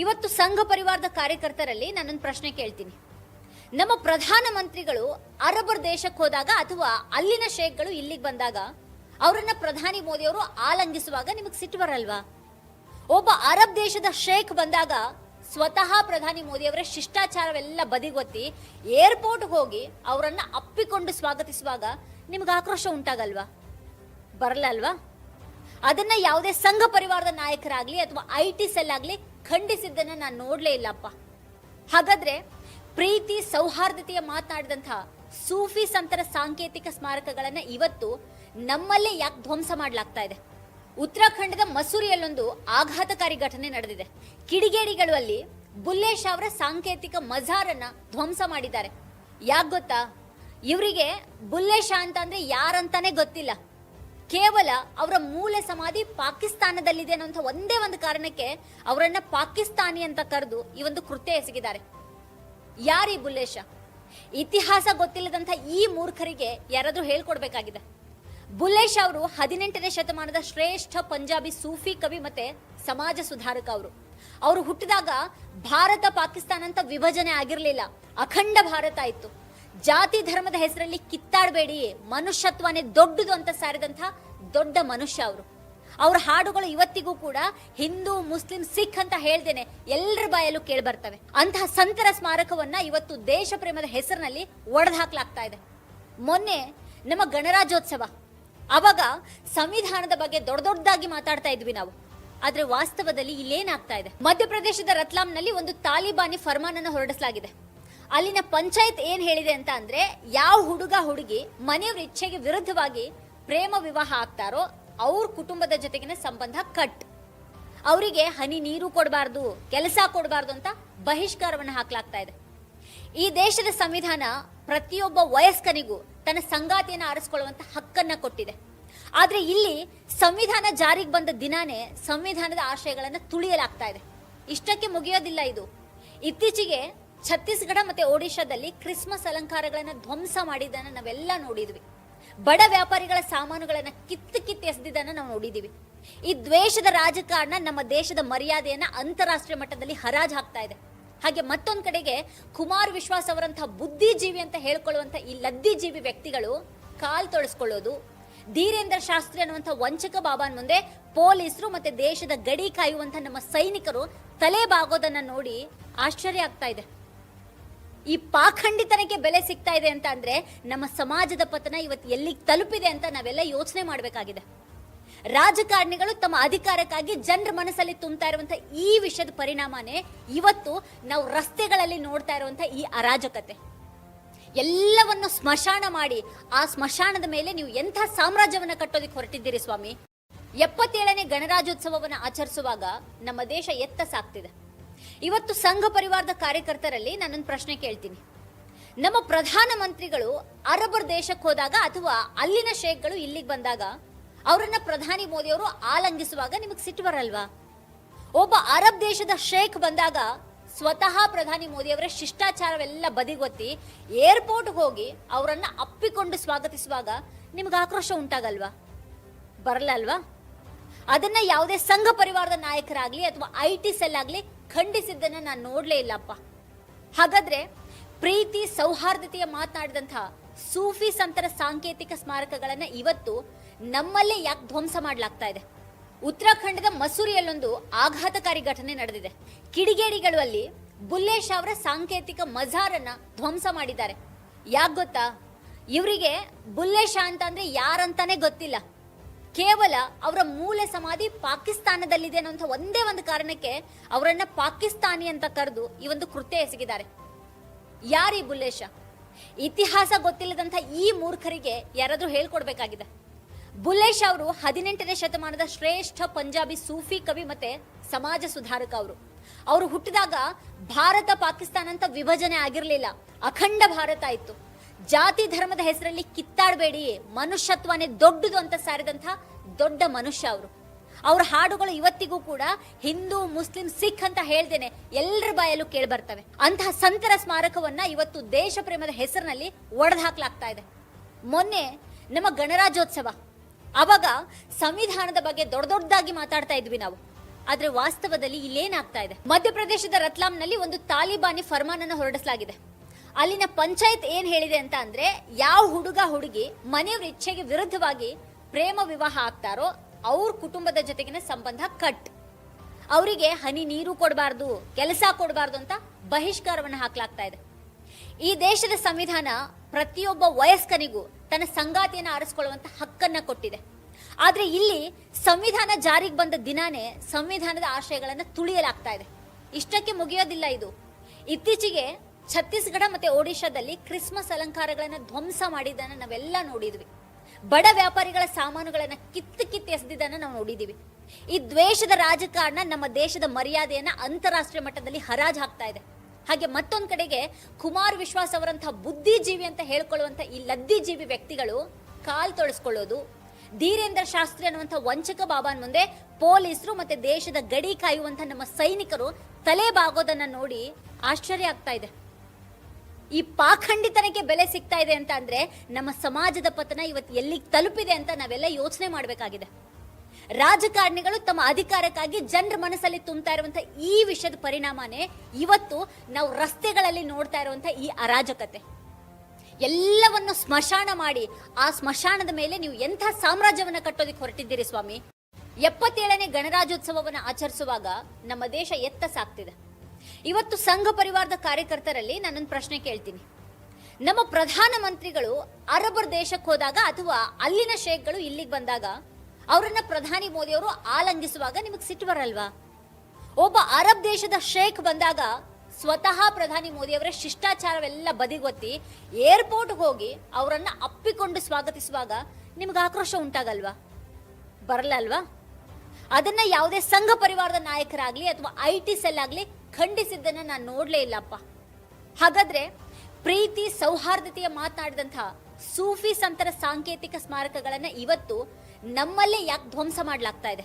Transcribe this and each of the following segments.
ಇವತ್ತು ಸಂಘ ಪರಿವಾರದ ಕಾರ್ಯಕರ್ತರಲ್ಲಿ ನನ್ನೊಂದು ಪ್ರಶ್ನೆ ಕೇಳ್ತೀನಿ. ನಮ್ಮ ಪ್ರಧಾನಮಂತ್ರಿಗಳು ಅರಬರ್ ದೇಶಕ್ಕೆ ಹೋದಾಗ ಅಥವಾ ಅಲ್ಲಿನ ಶೇಖ್ಗಳು ಇಲ್ಲಿಗೆ ಬಂದಾಗ ಅವರನ್ನ ಪ್ರಧಾನಿ ಮೋದಿಯವರು ಆಲಂಗಿಸುವಾಗ ನಿಮಗೆ ಸಿಟ್ಟು ಬರಲ್ವಾ? ಒಬ್ಬ ಅರಬ್ ದೇಶದ ಶೇಖ್ ಬಂದಾಗ ಸ್ವತಃ ಪ್ರಧಾನಿ ಮೋದಿಯವರ ಶಿಷ್ಟಾಚಾರವೆಲ್ಲ ಬದಿಗೊತ್ತಿ ಏರ್ಪೋರ್ಟ್ ಹೋಗಿ ಅವರನ್ನ ಅಪ್ಪಿಕೊಂಡು ಸ್ವಾಗತಿಸುವಾಗ ನಿಮ್ಗೆ ಆಕ್ರೋಶ ಉಂಟಾಗಲ್ವಾ? ಬರಲ್ಲಲ್ವಾ ಅದನ್ನ ಯಾವುದೇ ಸಂಘ ಪರಿವಾರದ ನಾಯಕರಾಗ್ಲಿ ಅಥವಾ ಐ ಟಿ ಸೆಲ್ ಆಗ್ಲಿ ಖಂಡಿಸಿದ್ದನ್ನ ನಾನು ನೋಡ್ಲೇ ಇಲ್ಲಪ್ಪ. ಹಾಗಾದ್ರೆ ಪ್ರೀತಿ ಸೌಹಾರ್ದತೆಯ ಮಾತನಾಡಿದಂತಹ ಸೂಫಿ ಸಂತರ ಸಾಂಕೇತಿಕ ಸ್ಮಾರಕಗಳನ್ನ ಇವತ್ತು ನಮ್ಮಲ್ಲೇ ಯಾಕೆ ಧ್ವಂಸ ಮಾಡಲಾಗ್ತಾ ಇದೆ? ಉತ್ತರಾಖಂಡದ ಮಸೂರಿಯಲ್ಲೊಂದು ಆಘಾತಕಾರಿ ಘಟನೆ ನಡೆದಿದೆ. ಕಿಡಿಗೇಡಿಗಳು ಅಲ್ಲಿ ಬುಲ್ಲೇಶ್ ಅವರ ಸಾಂಕೇತಿಕ ಮಜಾರನ್ನ ಧ್ವಂಸ ಮಾಡಿದ್ದಾರೆ. ಯಾಕೆ ಗೊತ್ತಾ? ಇವರಿಗೆ ಬುಲ್ಲೇಶ ಅಂತ ಅಂದ್ರೆ ಯಾರಂತಾನೆ ಗೊತ್ತಿಲ್ಲ. ಕೇವಲ ಅವರ ಮೂಲ ಸಮಾಧಿ ಪಾಕಿಸ್ತಾನದಲ್ಲಿದೆ ಅನ್ನೋಂಥ ಒಂದೇ ಒಂದು ಕಾರಣಕ್ಕೆ ಅವರನ್ನ ಪಾಕಿಸ್ತಾನಿ ಅಂತ ಕರೆದು ಈ ಒಂದು ಕೃತ್ಯ ಎಸಗಿದ್ದಾರೆ. ಯಾರೀ ಬುಲ್ಲೇಶ? ಇತಿಹಾಸ ಗೊತ್ತಿಲ್ಲದಂತ ಈ ಮೂರ್ಖರಿಗೆ ಯಾರಾದ್ರೂ ಹೇಳ್ಕೊಡ್ಬೇಕಾಗಿದೆ. ಬುಲ್ಲೇಶ್ ಅವರು ಹದಿನೆಂಟನೇ ಶತಮಾನದ ಶ್ರೇಷ್ಠ ಪಂಜಾಬಿ ಸೂಫಿ ಕವಿ ಮತ್ತೆ ಸಮಾಜ ಸುಧಾರಕ ಅವರು. ಅವರು ಹುಟ್ಟಿದಾಗ ಭಾರತ ಪಾಕಿಸ್ತಾನ ಅಂತ ವಿಭಜನೆ ಆಗಿರಲಿಲ್ಲ. ಅಖಂಡ ಭಾರತ ಇತ್ತು. ಜಾತಿ ಧರ್ಮದ ಹೆಸರಲ್ಲಿ ಕಿತ್ತಾಡಬೇಡಿ. ಮನುಷ್ಯತ್ವನೇ ದೊಡ್ಡದು ಅಂತ ಸಾರಿದಂತ ದೊಡ್ಡ ಮನುಷ್ಯ ಅವರು. ಅವ್ರ ಹಾಡುಗಳು ಇವತ್ತಿಗೂ ಕೂಡ ಹಿಂದೂ, ಮುಸ್ಲಿಂ, ಸಿಖ್ ಅಂತ ಹೇಳ್ದೇನೆ ಎಲ್ಲರ ಬಾಯಲ್ಲೂ ಕೇಳಿ ಬರ್ತವೆ ಅಂತಹ ಸಂತರ ಸ್ಮಾರಕವನ್ನ ಇವತ್ತು ದೇಶ ಪ್ರೇಮದ ಹೆಸರಿನಲ್ಲಿ ಒಡೆದು ಹಾಕ್ಲಾಗ್ತಾ ಇದೆ. ಮೊನ್ನೆ ನಮ್ಮ ಗಣರಾಜ್ಯೋತ್ಸವ, ಅವಾಗ ಸಂವಿಧಾನದ ಬಗ್ಗೆ ದೊಡ್ಡ ದೊಡ್ಡದಾಗಿ ಮಾತಾಡ್ತಾ ಇದ್ವಿ ನಾವು. ಆದ್ರೆ ವಾಸ್ತವದಲ್ಲಿ ಇಲ್ಲೇನಾಗ್ತಾ ಇದೆ. ಮಧ್ಯಪ್ರದೇಶದ ರತ್ಲಾಂನಲ್ಲಿ ಒಂದು ತಾಲಿಬಾನಿ ಫರ್ಮಾನನ್ನು ಹೊರಡಿಸಲಾಗಿದೆ. ಅಲ್ಲಿನ ಪಂಚಾಯತ್ ಏನ್ ಹೇಳಿದೆ ಅಂತ ಅಂದ್ರೆ, ಯಾವ ಹುಡುಗ ಹುಡುಗಿ ಮನೆಯವ್ರ ಇಚ್ಛೆಗೆ ವಿರುದ್ಧವಾಗಿ ಪ್ರೇಮ ವಿವಾಹ ಆಗ್ತಾರೋ ಅವ್ರ ಕುಟುಂಬದ ಜೊತೆಗಿನ ಸಂಬಂಧ ಕಟ್. ಅವರಿಗೆ ಹನಿ ನೀರು ಕೊಡಬಾರ್ದು, ಕೆಲಸ ಕೊಡಬಾರ್ದು ಅಂತ ಬಹಿಷ್ಕಾರವನ್ನು ಹಾಕಲಾಗ್ತಾ ಇದೆ. ಈ ದೇಶದ ಸಂವಿಧಾನ ಪ್ರತಿಯೊಬ್ಬ ವಯಸ್ಕನಿಗೂ ತನ್ನ ಸಂಗಾತಿಯನ್ನು ಆರಿಸಿಕೊಳ್ಳುವಂತ ಹಕ್ಕನ್ನ ಕೊಟ್ಟಿದೆ. ಆದ್ರೆ ಇಲ್ಲಿ ಸಂವಿಧಾನ ಜಾರಿಗೆ ಬಂದ ದಿನಾನೇ ಸಂವಿಧಾನದ ಆಶಯಗಳನ್ನು ತುಳಿಯಲಾಗ್ತಾ ಇದೆ. ಇಷ್ಟಕ್ಕೆ ಮುಗಿಯೋದಿಲ್ಲ ಇದು. ಇತ್ತೀಚೆಗೆ ಛತ್ತೀಸ್ಗಢ ಮತ್ತೆ ಒಡಿಶಾದಲ್ಲಿ ಕ್ರಿಸ್ಮಸ್ ಅಲಂಕಾರಗಳನ್ನು ಧ್ವಂಸ ಮಾಡಿದ್ದನ್ನು ನಾವೆಲ್ಲ ನೋಡಿದ್ವಿ. ಬಡ ವ್ಯಾಪಾರಿಗಳ ಸಾಮಾನುಗಳನ್ನು ಕಿತ್ತು ಕಿತ್ತು ಎಸೆದಿದ್ದನ್ನ ನಾವು ನೋಡಿದ್ದೀವಿ ಈ ದ್ವೇಷದ ರಾಜಕಾರಣ ನಮ್ಮ ದೇಶದ ಮರ್ಯಾದೆಯನ್ನ ಅಂತಾರಾಷ್ಟ್ರೀಯ ಮಟ್ಟದಲ್ಲಿ ಹರಾಜ್ ಹಾಕ್ತಾ ಇದೆ. ಹಾಗೆ ಮತ್ತೊಂದು ಕಡೆಗೆ ಕುಮಾರ್ ವಿಶ್ವಾಸ್ ಅವರಂತಹ ಬುದ್ಧಿಜೀವಿ ಅಂತ ಹೇಳ್ಕೊಳ್ಳುವಂಥ ಈ ಲದ್ದಿಜೀವಿ ವ್ಯಕ್ತಿಗಳು ಕಾಲ್ ತೊಳಸ್ಕೊಳ್ಳೋದು, ಧೀರೇಂದ್ರ ಶಾಸ್ತ್ರಿ ಅನ್ನುವಂಥ ವಂಚಕ ಬಾಬಾನ್ ಮುಂದೆ ಪೊಲೀಸರು ಮತ್ತೆ ದೇಶದ ಗಡಿ ಕಾಯುವಂಥ ನಮ್ಮ ಸೈನಿಕರು ತಲೆ ಬಾಗೋದನ್ನ ನೋಡಿ ಆಶ್ಚರ್ಯ ಆಗ್ತಾ ಇದೆ. ಈ ಪಾಖಂಡಿತನಕ್ಕೆ ಬೆಲೆ ಸಿಗ್ತಾ ಇದೆ ಅಂತ ಅಂದ್ರೆ ನಮ್ಮ ಸಮಾಜದ ಪತನ ಇವತ್ತು ಎಲ್ಲಿಗೆ ತಲುಪಿದೆ ಅಂತ ನಾವೆಲ್ಲ ಯೋಚನೆ ಮಾಡಬೇಕಾಗಿದೆ. ರಾಜಕಾರಣಿಗಳು ತಮ್ಮ ಅಧಿಕಾರಕ್ಕಾಗಿ ಜನರ ಮನಸ್ಸಲ್ಲಿ ತುಂಬ್ತಾ ಇರುವಂತ ಈ ವಿಷಯದ ಪರಿಣಾಮನೇ ಇವತ್ತು ನಾವು ರಸ್ತೆಗಳಲ್ಲಿ ನೋಡ್ತಾ ಇರುವಂತ ಈ ಅರಾಜಕತೆ. ಎಲ್ಲವನ್ನು ಸ್ಮಶಾನ ಮಾಡಿ ಆ ಸ್ಮಶಾನದ ಮೇಲೆ ನೀವು ಎಂಥ ಸಾಮ್ರಾಜ್ಯವನ್ನು ಕಟ್ಟೋದಕ್ಕೆ ಹೊರಟಿದ್ದೀರಿ ಸ್ವಾಮಿ? ಎಪ್ಪತ್ತೇಳನೇ ಗಣರಾಜ್ಯೋತ್ಸವವನ್ನು ಆಚರಿಸುವಾಗ ನಮ್ಮ ದೇಶ ಎತ್ತ ಸಾಕ್ತಿದೆ. ಇವತ್ತು ಸಂಘ ಪರಿವಾರದ ಕಾರ್ಯಕರ್ತರಲ್ಲಿ ನಾನೊಂದು ಪ್ರಶ್ನೆ ಕೇಳ್ತೀನಿ. ನಮ್ಮ ಪ್ರಧಾನಮಂತ್ರಿಗಳು ಅರಬರ್ ದೇಶಕ್ಕೆ ಹೋದಾಗ ಅಥವಾ ಅಲ್ಲಿನ ಶೇಖ್ಗಳು ಇಲ್ಲಿಗೆ ಬಂದಾಗ ಅವರನ್ನ ಪ್ರಧಾನಿ ಮೋದಿಯವರು ಆಲಂಗಿಸುವಾಗ ನಿಮಗೆ ಸಿಟ್ಟು ಬರಲ್ವಾ? ಒಬ್ಬ ಅರಬ್ ದೇಶದ ಶೇಖ್ ಬಂದಾಗ ಸ್ವತಃ ಪ್ರಧಾನಿ ಮೋದಿಯವರ ಶಿಷ್ಟಾಚಾರವೆಲ್ಲ ಬದಿಗೊತ್ತಿ ಏರ್ಪೋರ್ಟ್ ಹೋಗಿ ಅವರನ್ನ ಅಪ್ಪಿಕೊಂಡು ಸ್ವಾಗತಿಸುವಾಗ ನಿಮ್ಗೆ ಆಕ್ರೋಶ ಉಂಟಾಗಲ್ವಾ? ಬರಲಲ್ವಾ ಅದನ್ನ ಯಾವುದೇ ಸಂಘ ಪರಿವಾರದ ನಾಯಕರಾಗ್ಲಿ ಅಥವಾ ಐ ಟಿ ಸೆಲ್ ಆಗ್ಲಿ ಖಂಡಿಸಿದ್ದನ್ನ ನಾನು ನೋಡಲೇ ಇಲ್ಲಪ್ಪ. ಹಾಗಾದ್ರೆ ಪ್ರೀತಿ, ಸೌಹಾರ್ದತೆಯ ಮಾತನಾಡಿದಂತಹ ಸೂಫಿ ಸಂತರ ಸಾಂಕೇತಿಕ ಸ್ಮಾರಕಗಳನ್ನು ಇವತ್ತು ನಮ್ಮಲ್ಲೇ ಯಾಕೆ ಧ್ವಂಸ ಮಾಡ್ಲಾಗ್ತಾ ಇದೆ? ಉತ್ತರಾಖಂಡದ ಮಸೂರಿಯಲ್ಲೊಂದು ಆಘಾತಕಾರಿ ಘಟನೆ ನಡೆದಿದೆ. ಕಿಡಿಗೇಡಿಗಳು ಅಲ್ಲಿ ಬುಲ್ಲೇಶ್ ಅವರ ಸಾಂಕೇತಿಕ ಮಜಾರನ್ನ ಧ್ವಂಸ ಮಾಡಿದ್ದಾರೆ. ಯಾಕೆ ಗೊತ್ತಾ? ಇವರಿಗೆ ಬುಲ್ಲೇಶ ಅಂತ ಅಂದ್ರೆ ಯಾರಂತಾನೆ ಗೊತ್ತಿಲ್ಲ. ಕೇವಲ ಅವರ ಮೂಲೆ ಸಮಾಧಿ ಪಾಕಿಸ್ತಾನದಲ್ಲಿದೆ ಅನ್ನೋಂಥ ಒಂದೇ ಒಂದು ಕಾರಣಕ್ಕೆ ಅವರನ್ನ ಪಾಕಿಸ್ತಾನಿ ಅಂತ ಕರೆದು ಈ ಒಂದು ಕೃತ್ಯ ಎಸಗಿದ್ದಾರೆ. ಯಾರಿ ಬುಲ್ಲೇಶ? ಇತಿಹಾಸ ಗೊತ್ತಿಲ್ಲದಂತ ಈ ಮೂರ್ಖರಿಗೆ ಯಾರಾದ್ರೂ ಹೇಳ್ಕೊಡ್ಬೇಕಾಗಿದೆ. ಬುಲ್ಲೇಶ್ ಅವರು ಹದಿನೆಂಟನೇ ಶತಮಾನದ ಶ್ರೇಷ್ಠ ಪಂಜಾಬಿ ಸೂಫಿ ಕವಿ ಮತ್ತೆ ಸಮಾಜ ಸುಧಾರಕ ಅವರು. ಅವರು ಹುಟ್ಟಿದಾಗ ಭಾರತ ಪಾಕಿಸ್ತಾನ ಅಂತ ವಿಭಜನೆ ಆಗಿರಲಿಲ್ಲ. ಅಖಂಡ ಭಾರತ ಇತ್ತು. ಜಾತಿ ಧರ್ಮದ ಹೆಸರಲ್ಲಿ ಕಿತ್ತಾಡಬೇಡಿ, ಮನುಷ್ಯತ್ವನೇ ದೊಡ್ಡದು ಅಂತ ಸಾರಿದಂಥ ದೊಡ್ಡ ಮನುಷ್ಯ ಅವರು. ಅವ್ರ ಹಾಡುಗಳು ಇವತ್ತಿಗೂ ಕೂಡ ಹಿಂದೂ, ಮುಸ್ಲಿಂ, ಸಿಖ್ ಅಂತ ಹೇಳ್ದೇನೆ ಎಲ್ಲರ ಬಾಯಲ್ಲೂ ಕೇಳಿ ಬರ್ತವೆ ಅಂತಹ ಸಂತರ ಸ್ಮಾರಕವನ್ನ ಇವತ್ತು ದೇಶ ಪ್ರೇಮದ ಹೆಸರಿನಲ್ಲಿ ಒಡೆದು ಹಾಕ್ಲಾಗ್ತಾ ಇದೆ. ಮೊನ್ನೆ ನಮ್ಮ ಗಣರಾಜ್ಯೋತ್ಸವ, ಅವಾಗ ಸಂವಿಧಾನದ ಬಗ್ಗೆ ದೊಡ್ಡ ದೊಡ್ಡದಾಗಿ ಮಾತಾಡ್ತಾ ಇದ್ವಿ ನಾವು. ಆದ್ರೆ ವಾಸ್ತವದಲ್ಲಿ ಇಲ್ಲೇನಾಗ್ತಾ ಇದೆ. ಮಧ್ಯಪ್ರದೇಶದ ರತ್ಲಾಂನಲ್ಲಿ ಒಂದು ತಾಲಿಬಾನಿ ಫರ್ಮಾನ್ ಅನ್ನು ಹೊರಡಿಸಲಾಗಿದೆ. ಅಲ್ಲಿನ ಪಂಚಾಯತ್ ಏನ್ ಹೇಳಿದೆ ಅಂತ ಅಂದ್ರೆ, ಯಾವ ಹುಡುಗ, ಹುಡುಗಿ ಮನೆಯವ್ರ ಇಚ್ಛೆಗೆ ವಿರುದ್ಧವಾಗಿ ಪ್ರೇಮ ವಿವಾಹ ಆಗ್ತಾರೋ ಅವ್ರ ಕುಟುಂಬದ ಜೊತೆಗಿನ ಸಂಬಂಧ ಕಟ್. ಅವರಿಗೆ ಹನಿ ನೀರು ಕೊಡಬಾರ್ದು, ಕೆಲಸ ಕೊಡಬಾರ್ದು ಅಂತ ಬಹಿಷ್ಕಾರವನ್ನು ಹಾಕ್ಲಾಗ್ತಾ ಇದೆ. ಈ ದೇಶದ ಸಂವಿಧಾನ ಪ್ರತಿಯೊಬ್ಬ ವಯಸ್ಕನಿಗೂ ತನ್ನ ಸಂಗಾತಿಯನ್ನು ಆರಿಸ್ಕೊಳ್ಳುವಂತ ಹಕ್ಕನ್ನ ಕೊಟ್ಟಿದೆ. ಆದ್ರೆ ಇಲ್ಲಿ ಸಂವಿಧಾನ ಜಾರಿಗೆ ಬಂದ ದಿನಾನೇ ಸಂವಿಧಾನದ ಆಶಯಗಳನ್ನು ತುಳಿಯಲಾಗ್ತಾ ಇದೆ. ಇಷ್ಟಕ್ಕೆ ಮುಗಿಯೋದಿಲ್ಲ ಇದು. ಇತ್ತೀಚೆಗೆ ಛತ್ತೀಸ್ಗಢ ಮತ್ತೆ ಒಡಿಶಾದಲ್ಲಿ ಕ್ರಿಸ್ಮಸ್ ಅಲಂಕಾರಗಳನ್ನ ಧ್ವಂಸ ಮಾಡಿದ್ದನ್ನು ನಾವೆಲ್ಲ ನೋಡಿದ್ವಿ. ಬಡ ವ್ಯಾಪಾರಿಗಳ ಸಾಮಾನುಗಳನ್ನು ಕಿತ್ತು ಕಿತ್ತು ಎಸೆದಿದ್ದನ್ನ ನಾವು ನೋಡಿದ್ದೀವಿ. ಈ ದ್ವೇಷದ ರಾಜಕಾರಣ ನಮ್ಮ ದೇಶದ ಮರ್ಯಾದೆಯನ್ನ ಅಂತಾರಾಷ್ಟ್ರೀಯ ಮಟ್ಟದಲ್ಲಿ ಹರಾಜ್ ಹಾಕ್ತಾ ಇದೆ. ಹಾಗೆ ಮತ್ತೊಂದು ಕಡೆಗೆ ಕುಮಾರ್ ವಿಶ್ವಾಸ್ ಅವರಂತಹ ಬುದ್ಧಿಜೀವಿ ಅಂತ ಹೇಳ್ಕೊಳ್ಳುವಂಥ ಈ ಲದ್ದಿಜೀವಿ ವ್ಯಕ್ತಿಗಳು ಕಾಲ್ ತೊಳಸ್ಕೊಳ್ಳೋದು, ಧೀರೇಂದ್ರ ಶಾಸ್ತ್ರಿ ಅನ್ನುವಂಥ ವಂಚಕ ಬಾಬಾನ್ ಮುಂದೆ ಪೊಲೀಸರು ಮತ್ತೆ ದೇಶದ ಗಡಿ ಕಾಯುವಂತ ನಮ್ಮ ಸೈನಿಕರು ತಲೆ ಬಾಗೋದನ್ನ ನೋಡಿ ಆಶ್ಚರ್ಯ ಆಗ್ತಾ ಇದೆ. ಈ ಪಾಖಂಡಿತನಕ್ಕೆ ಬೆಲೆ ಸಿಗ್ತಾ ಇದೆ ಅಂತ ಅಂದ್ರೆ ನಮ್ಮ ಸಮಾಜದ ಪತನ ಇವತ್ತು ಎಲ್ಲಿಗೆ ತಲುಪಿದೆ ಅಂತ ನಾವೆಲ್ಲ ಯೋಚನೆ ಮಾಡಬೇಕಾಗಿದೆ. ರಾಜಕಾರಣಿಗಳು ತಮ್ಮ ಅಧಿಕಾರಕ್ಕಾಗಿ ಜನರ ಮನಸ್ಸಲ್ಲಿ ತುಂಬ್ತಾ ಇರುವಂತ ಈ ವಿಷಯದ ಪರಿಣಾಮನೇ ಇವತ್ತು ನಾವು ರಸ್ತೆಗಳಲ್ಲಿ ನೋಡ್ತಾ ಇರುವಂತ ಈ ಅರಾಜಕತೆ. ಎಲ್ಲವನ್ನು ಸ್ಮಶಾನ ಮಾಡಿ ಆ ಸ್ಮಶಾನದ ಮೇಲೆ ನೀವು ಎಂಥ ಸಾಮ್ರಾಜ್ಯವನ್ನ ಕಟ್ಟೋದಕ್ಕೆ ಹೊರಟಿದ್ದೀರಿ ಸ್ವಾಮಿ? ಎಪ್ಪತ್ತೇಳನೇ ಗಣರಾಜ್ಯೋತ್ಸವವನ್ನು ಆಚರಿಸುವಾಗ ನಮ್ಮ ದೇಶ ಎತ್ತ ಸಾಕ್ತಿದೆ. ಇವತ್ತು ಸಂಘ ಪರಿವಾರದ ಕಾರ್ಯಕರ್ತರಲ್ಲಿ ನಾನೊಂದು ಪ್ರಶ್ನೆ ಕೇಳ್ತೀನಿ. ನಮ್ಮ ಪ್ರಧಾನ ಮಂತ್ರಿಗಳು ಅರಬರ್ ದೇಶಕ್ಕೆ ಹೋದಾಗ ಅಥವಾ ಅಲ್ಲಿನ ಶೇಖ್ಗಳು ಇಲ್ಲಿಗೆ ಬಂದಾಗ ಅವರನ್ನ ಪ್ರಧಾನಿ ಮೋದಿಯವರು ಆಲಂಗಿಸುವಾಗ ನಿಮಗೆ ಸಿಟ್ಟು ಬರಲ್ವಾ? ಒಬ್ಬ ಅರಬ್ ದೇಶದ ಶೇಖ್ ಬಂದಾಗ ಸ್ವತಃ ಪ್ರಧಾನಿ ಮೋದಿಯವರ ಶಿಷ್ಟಾಚಾರವೆಲ್ಲ ಬದಿಗೊತ್ತಿ ಏರ್ಪೋರ್ಟ್ ಹೋಗಿ ಅವರನ್ನ ಅಪ್ಪಿಕೊಂಡು ಸ್ವಾಗತಿಸುವಾಗ ನಿಮ್ಗೆ ಆಕ್ರೋಶ ಉಂಟಾಗಲ್ವಾ? ಬರಲಲ್ವಾ ಅದನ್ನ ಯಾವುದೇ ಸಂಘ ಪರಿವಾರದ ನಾಯಕರಾಗ್ಲಿ ಅಥವಾ ಐ ಟಿ ಸೆಲ್ ಆಗ್ಲಿ ಖಂಡಿಸಿದ್ದನ್ನ ನಾನು ನೋಡ್ಲೇ ಇಲ್ಲಪ್ಪ. ಹಾಗಾದ್ರೆ ಪ್ರೀತಿ, ಸೌಹಾರ್ದತೆಯ ಮಾತನಾಡಿದಂತಹ ಸೂಫಿ ಸಂತರ ಸಾಂಕೇತಿಕ ಸ್ಮಾರಕಗಳನ್ನ ಇವತ್ತು ನಮ್ಮಲ್ಲೇ ಯಾಕೆ ಧ್ವಂಸ ಮಾಡಲಾಗ್ತಾ ಇದೆ?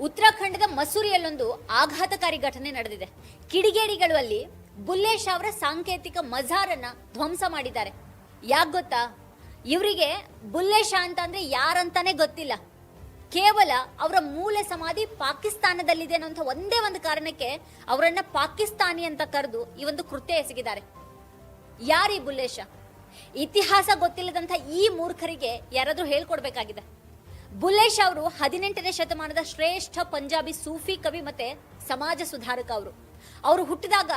ಉತ್ತರಾಖಂಡದ ಮಸೂರಿಯಲ್ಲೊಂದು ಆಘಾತಕಾರಿ ಘಟನೆ ನಡೆದಿದೆ. ಕಿಡಿಗೇಡಿಗಳು ಅಲ್ಲಿ ಬುಲ್ಲೇಶ್ ಅವರ ಸಾಂಕೇತಿಕ ಮಜಾರನ್ನ ಧ್ವಂಸ ಮಾಡಿದ್ದಾರೆ. ಯಾಕೆ ಗೊತ್ತಾ? ಇವರಿಗೆ ಬುಲ್ಲೇಶ ಅಂತ ಅಂದ್ರೆ ಯಾರಂತಾನೆ ಗೊತ್ತಿಲ್ಲ. ಕೇವಲ ಅವರ ಮೂಲ ಸಮಾಧಿ ಪಾಕಿಸ್ತಾನದಲ್ಲಿದೆ ಅನ್ನೋಂಥ ಒಂದೇ ಒಂದು ಕಾರಣಕ್ಕೆ ಅವರನ್ನ ಪಾಕಿಸ್ತಾನಿ ಅಂತ ಕರೆದು ಈ ಒಂದು ಕೃತ್ಯ ಎಸಗಿದ್ದಾರೆ. ಯಾರೀ ಬುಲ್ಲೇಶ? ಇತಿಹಾಸ ಗೊತ್ತಿಲ್ಲದಂತ ಈ ಮೂರ್ಖರಿಗೆ ಯಾರಾದ್ರೂ ಹೇಳ್ಕೊಡ್ಬೇಕಾಗಿದೆ. ಬುಲ್ಲೇಶ್ ಅವರು ಹದಿನೆಂಟನೇ ಶತಮಾನದ ಶ್ರೇಷ್ಠ ಪಂಜಾಬಿ ಸೂಫಿ ಕವಿ ಮತ್ತೆ ಸಮಾಜ ಸುಧಾರಕ ಅವರು. ಅವರು ಹುಟ್ಟಿದಾಗ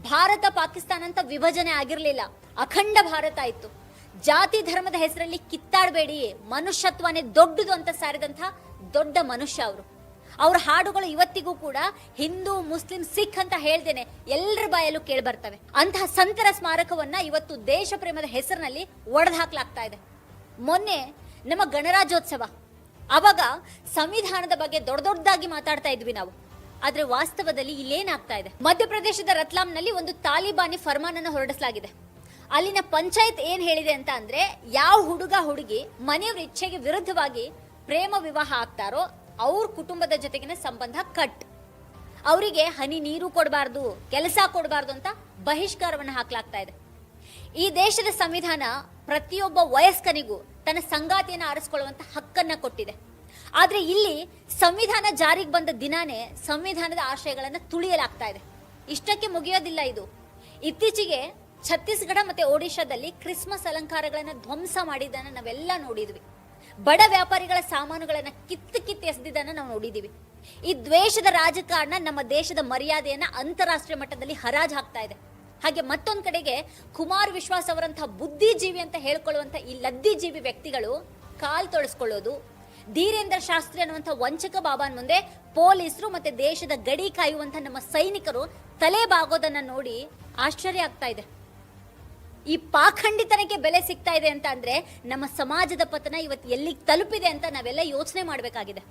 ಭಾರತ ಪಾಕಿಸ್ತಾನ ಅಂತ ವಿಭಜನೆ ಆಗಿರಲಿಲ್ಲ. ಅಖಂಡ ಭಾರತ ಇತ್ತು. ಜಾತಿ ಧರ್ಮದ ಹೆಸರಲ್ಲಿ ಕಿತ್ತಾಡಬೇಡಿ. ಮನುಷ್ಯತ್ವನೇ ದೊಡ್ಡದು ಅಂತ ಸಾರಿದಂತಹ ದೊಡ್ಡ ಮನುಷ್ಯ ಅವರು. ಅವ್ರ ಹಾಡುಗಳು ಇವತ್ತಿಗೂ ಕೂಡ ಹಿಂದೂ, ಮುಸ್ಲಿಂ, ಸಿಖ್ ಅಂತ ಹೇಳ್ದೇನೆ ಎಲ್ಲರ ಬಾಯಲ್ಲೂ ಕೇಳಿ ಬರ್ತವೆ ಅಂತಹ ಸಂತರ ಸ್ಮಾರಕವನ್ನ ಇವತ್ತು ದೇಶ ಪ್ರೇಮದ ಹೆಸರಿನಲ್ಲಿ ಒಡೆದು ಹಾಕ್ಲಾಗ್ತಾ ಇದೆ. ಮೊನ್ನೆ ನಮ್ಮ ಗಣರಾಜ್ಯೋತ್ಸವ, ಅವಾಗ ಸಂವಿಧಾನದ ಬಗ್ಗೆ ದೊಡ್ಡ ದೊಡ್ಡದಾಗಿ ಮಾತಾಡ್ತಾ ಇದ್ವಿ ನಾವು. ಆದ್ರೆ ವಾಸ್ತವದಲ್ಲಿ ಇಲ್ಲೇನಾಗ್ತಾ ಇದೆ. ಮಧ್ಯಪ್ರದೇಶದ ರತ್ಲಾಂನಲ್ಲಿ ಒಂದು ತಾಲಿಬಾನಿ ಫರ್ಮಾನನ್ನು ಹೊರಡಿಸಲಾಗಿದೆ. ಅಲ್ಲಿನ ಪಂಚಾಯತ್ ಏನ್ ಹೇಳಿದೆ ಅಂತ ಅಂದ್ರೆ, ಯಾವ ಹುಡುಗ ಹುಡುಗಿ ಮನೆಯವ್ರ ಇಚ್ಛೆಗೆ ವಿರುದ್ಧವಾಗಿ ಪ್ರೇಮ ವಿವಾಹ ಆಗ್ತಾರೋ ಅವ್ರ ಕುಟುಂಬದ ಜೊತೆಗಿನ ಸಂಬಂಧ ಕಟ್. ಅವರಿಗೆ ಹನಿ ನೀರು ಕೊಡಬಾರ್ದು, ಕೆಲಸ ಕೊಡಬಾರ್ದು ಅಂತ ಬಹಿಷ್ಕಾರವನ್ನು ಹಾಕಲಾಗ್ತಾ ಇದೆ. ಈ ದೇಶದ ಸಂವಿಧಾನ ಪ್ರತಿಯೊಬ್ಬ ವಯಸ್ಕನಿಗೂ ತನ್ನ ಸಂಗಾತಿಯನ್ನು ಆರಿಸಿಕೊಳ್ಳುವಂತ ಹಕ್ಕನ್ನ ಕೊಟ್ಟಿದೆ. ಆದ್ರೆ ಇಲ್ಲಿ ಸಂವಿಧಾನ ಜಾರಿಗೆ ಬಂದ ದಿನಾನೇ ಸಂವಿಧಾನದ ಆಶಯಗಳನ್ನು ತುಳಿಯಲಾಗ್ತಾ ಇದೆ. ಇಷ್ಟಕ್ಕೆ ಮುಗಿಯೋದಿಲ್ಲ ಇದು. ಇತ್ತೀಚೆಗೆ ಛತ್ತೀಸ್ಗಢ ಮತ್ತೆ ಒಡಿಶಾದಲ್ಲಿ ಕ್ರಿಸ್ಮಸ್ ಅಲಂಕಾರಗಳನ್ನು ಧ್ವಂಸ ಮಾಡಿದ್ದನ್ನು ನಾವೆಲ್ಲ ನೋಡಿದ್ವಿ. ಬಡ ವ್ಯಾಪಾರಿಗಳ ಸಾಮಾನುಗಳನ್ನು ಕಿತ್ತು ಕಿತ್ತು ಎಸೆದಿದ್ದನ್ನು ನಾವು ನೋಡಿದ್ದೀವಿ. ಈ ದ್ವೇಷದ ರಾಜಕಾರಣ ನಮ್ಮ ದೇಶದ ಮರ್ಯಾದೆಯನ್ನ ಅಂತಾರಾಷ್ಟ್ರೀಯ ಮಟ್ಟದಲ್ಲಿ ಹರಾಜ್ ಹಾಕ್ತಾ ಇದೆ. ಹಾಗೆ ಮತ್ತೊಂದು ಕಡೆಗೆ ಕುಮಾರ್ ವಿಶ್ವಾಸ್ ಅವರಂತಹ ಬುದ್ಧಿಜೀವಿ ಅಂತ ಹೇಳ್ಕೊಳ್ಳುವಂಥ ಈ ಲದ್ದಿಜೀವಿ ವ್ಯಕ್ತಿಗಳು ಕಾಲ್ ತೊಳಸ್ಕೊಳ್ಳೋದು, ಧೀರೇಂದ್ರ ಶಾಸ್ತ್ರಿ ಅನ್ನುವಂಥ ವಂಚಕ ಬಾಬಾನ್ ಮುಂದೆ ಪೊಲೀಸರು ಮತ್ತೆ ದೇಶದ ಗಡಿ ಕಾಯುವಂತ ನಮ್ಮ ಸೈನಿಕರು ತಲೆ ಬಾಗೋದನ್ನ ನೋಡಿ ಆಶ್ಚರ್ಯ ಆಗ್ತಾ ಇದೆ. ಈ ಪಾಖಂಡಿತನಕ್ಕೆ ಬೆಲೆ ಸಿಗ್ತಾ ಇದೆ ಅಂತ ಅಂದ್ರೆ ನಮ್ಮ ಸಮಾಜದ ಪತನ ಇವತ್ತು ಎಲ್ಲಿಗೆ ತಲುಪಿದೆ ಅಂತ ನಾವೆಲ್ಲ ಯೋಚನೆ ಮಾಡಬೇಕಾಗಿದೆ.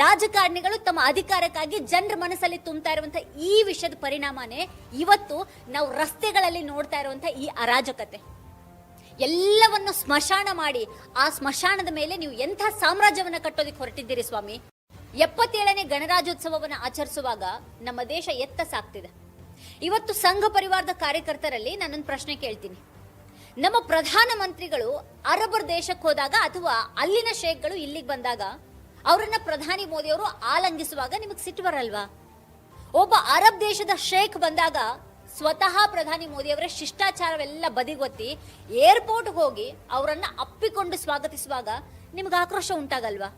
ರಾಜಕಾರಣಿಗಳು ತಮ್ಮ ಅಧಿಕಾರಕ್ಕಾಗಿ ಜನರ ಮನಸ್ಸಲ್ಲಿ ತುಂಬ್ತಾ ಇರುವಂತ ಈ ವಿಷಯದ ಪರಿಣಾಮನೇ ಇವತ್ತು ನಾವು ರಸ್ತೆಗಳಲ್ಲಿ ನೋಡ್ತಾ ಇರುವಂತ ಈ ಅರಾಜಕತೆ. ಎಲ್ಲವನ್ನು ಸ್ಮಶಾನ ಮಾಡಿ ಆ ಸ್ಮಶಾನದ ಮೇಲೆ ನೀವು ಎಂಥ ಸಾಮ್ರಾಜ್ಯವನ್ನ ಕಟ್ಟೋದಕ್ಕೆ ಹೊರಟಿದ್ದೀರಿ ಸ್ವಾಮಿ? ಎಪ್ಪತ್ತೇಳನೇ ಗಣರಾಜ್ಯೋತ್ಸವವನ್ನು ಆಚರಿಸುವಾಗ ನಮ್ಮ ದೇಶ ಎತ್ತ ಸಾಕ್ತಿದೆ. ಇವತ್ತು ಸಂಘ ಪರಿವಾರದ ಕಾರ್ಯಕರ್ತರಲ್ಲಿ ನಾನೊಂದು ಪ್ರಶ್ನೆ ಕೇಳ್ತೀನಿ. ನಮ್ಮ ಪ್ರಧಾನ ಮಂತ್ರಿಗಳು ಅರಬರ್ ದೇಶಕ್ಕೆ ಹೋದಾಗ ಅಥವಾ ಅಲ್ಲಿನ ಶೇಖ್ಗಳು ಇಲ್ಲಿಗೆ ಬಂದಾಗ ಅವರನ್ನ ಪ್ರಧಾನಿ ಮೋದಿಯವರು ಆಲಂಗಿಸುವಾಗ ನಿಮಗೆ ಸಿಟ್ಟು ಬರಲ್ವಾ? ಒಬ್ಬ ಅರಬ್ ದೇಶದ ಶೇಖ್ ಬಂದಾಗ ಸ್ವತಃ ಪ್ರಧಾನಿ ಮೋದಿಯವರ ಶಿಷ್ಟಾಚಾರವೆಲ್ಲ ಬದಿಗೊತ್ತಿ ಏರ್ಪೋರ್ಟ್ ಹೋಗಿ ಅವರನ್ನ ಅಪ್ಪಿಕೊಂಡು ಸ್ವಾಗತಿಸುವಾಗ ನಿಮ್ಗೆ ಆಕ್ರೋಶ ಉಂಟಾಗಲ್ವಾ?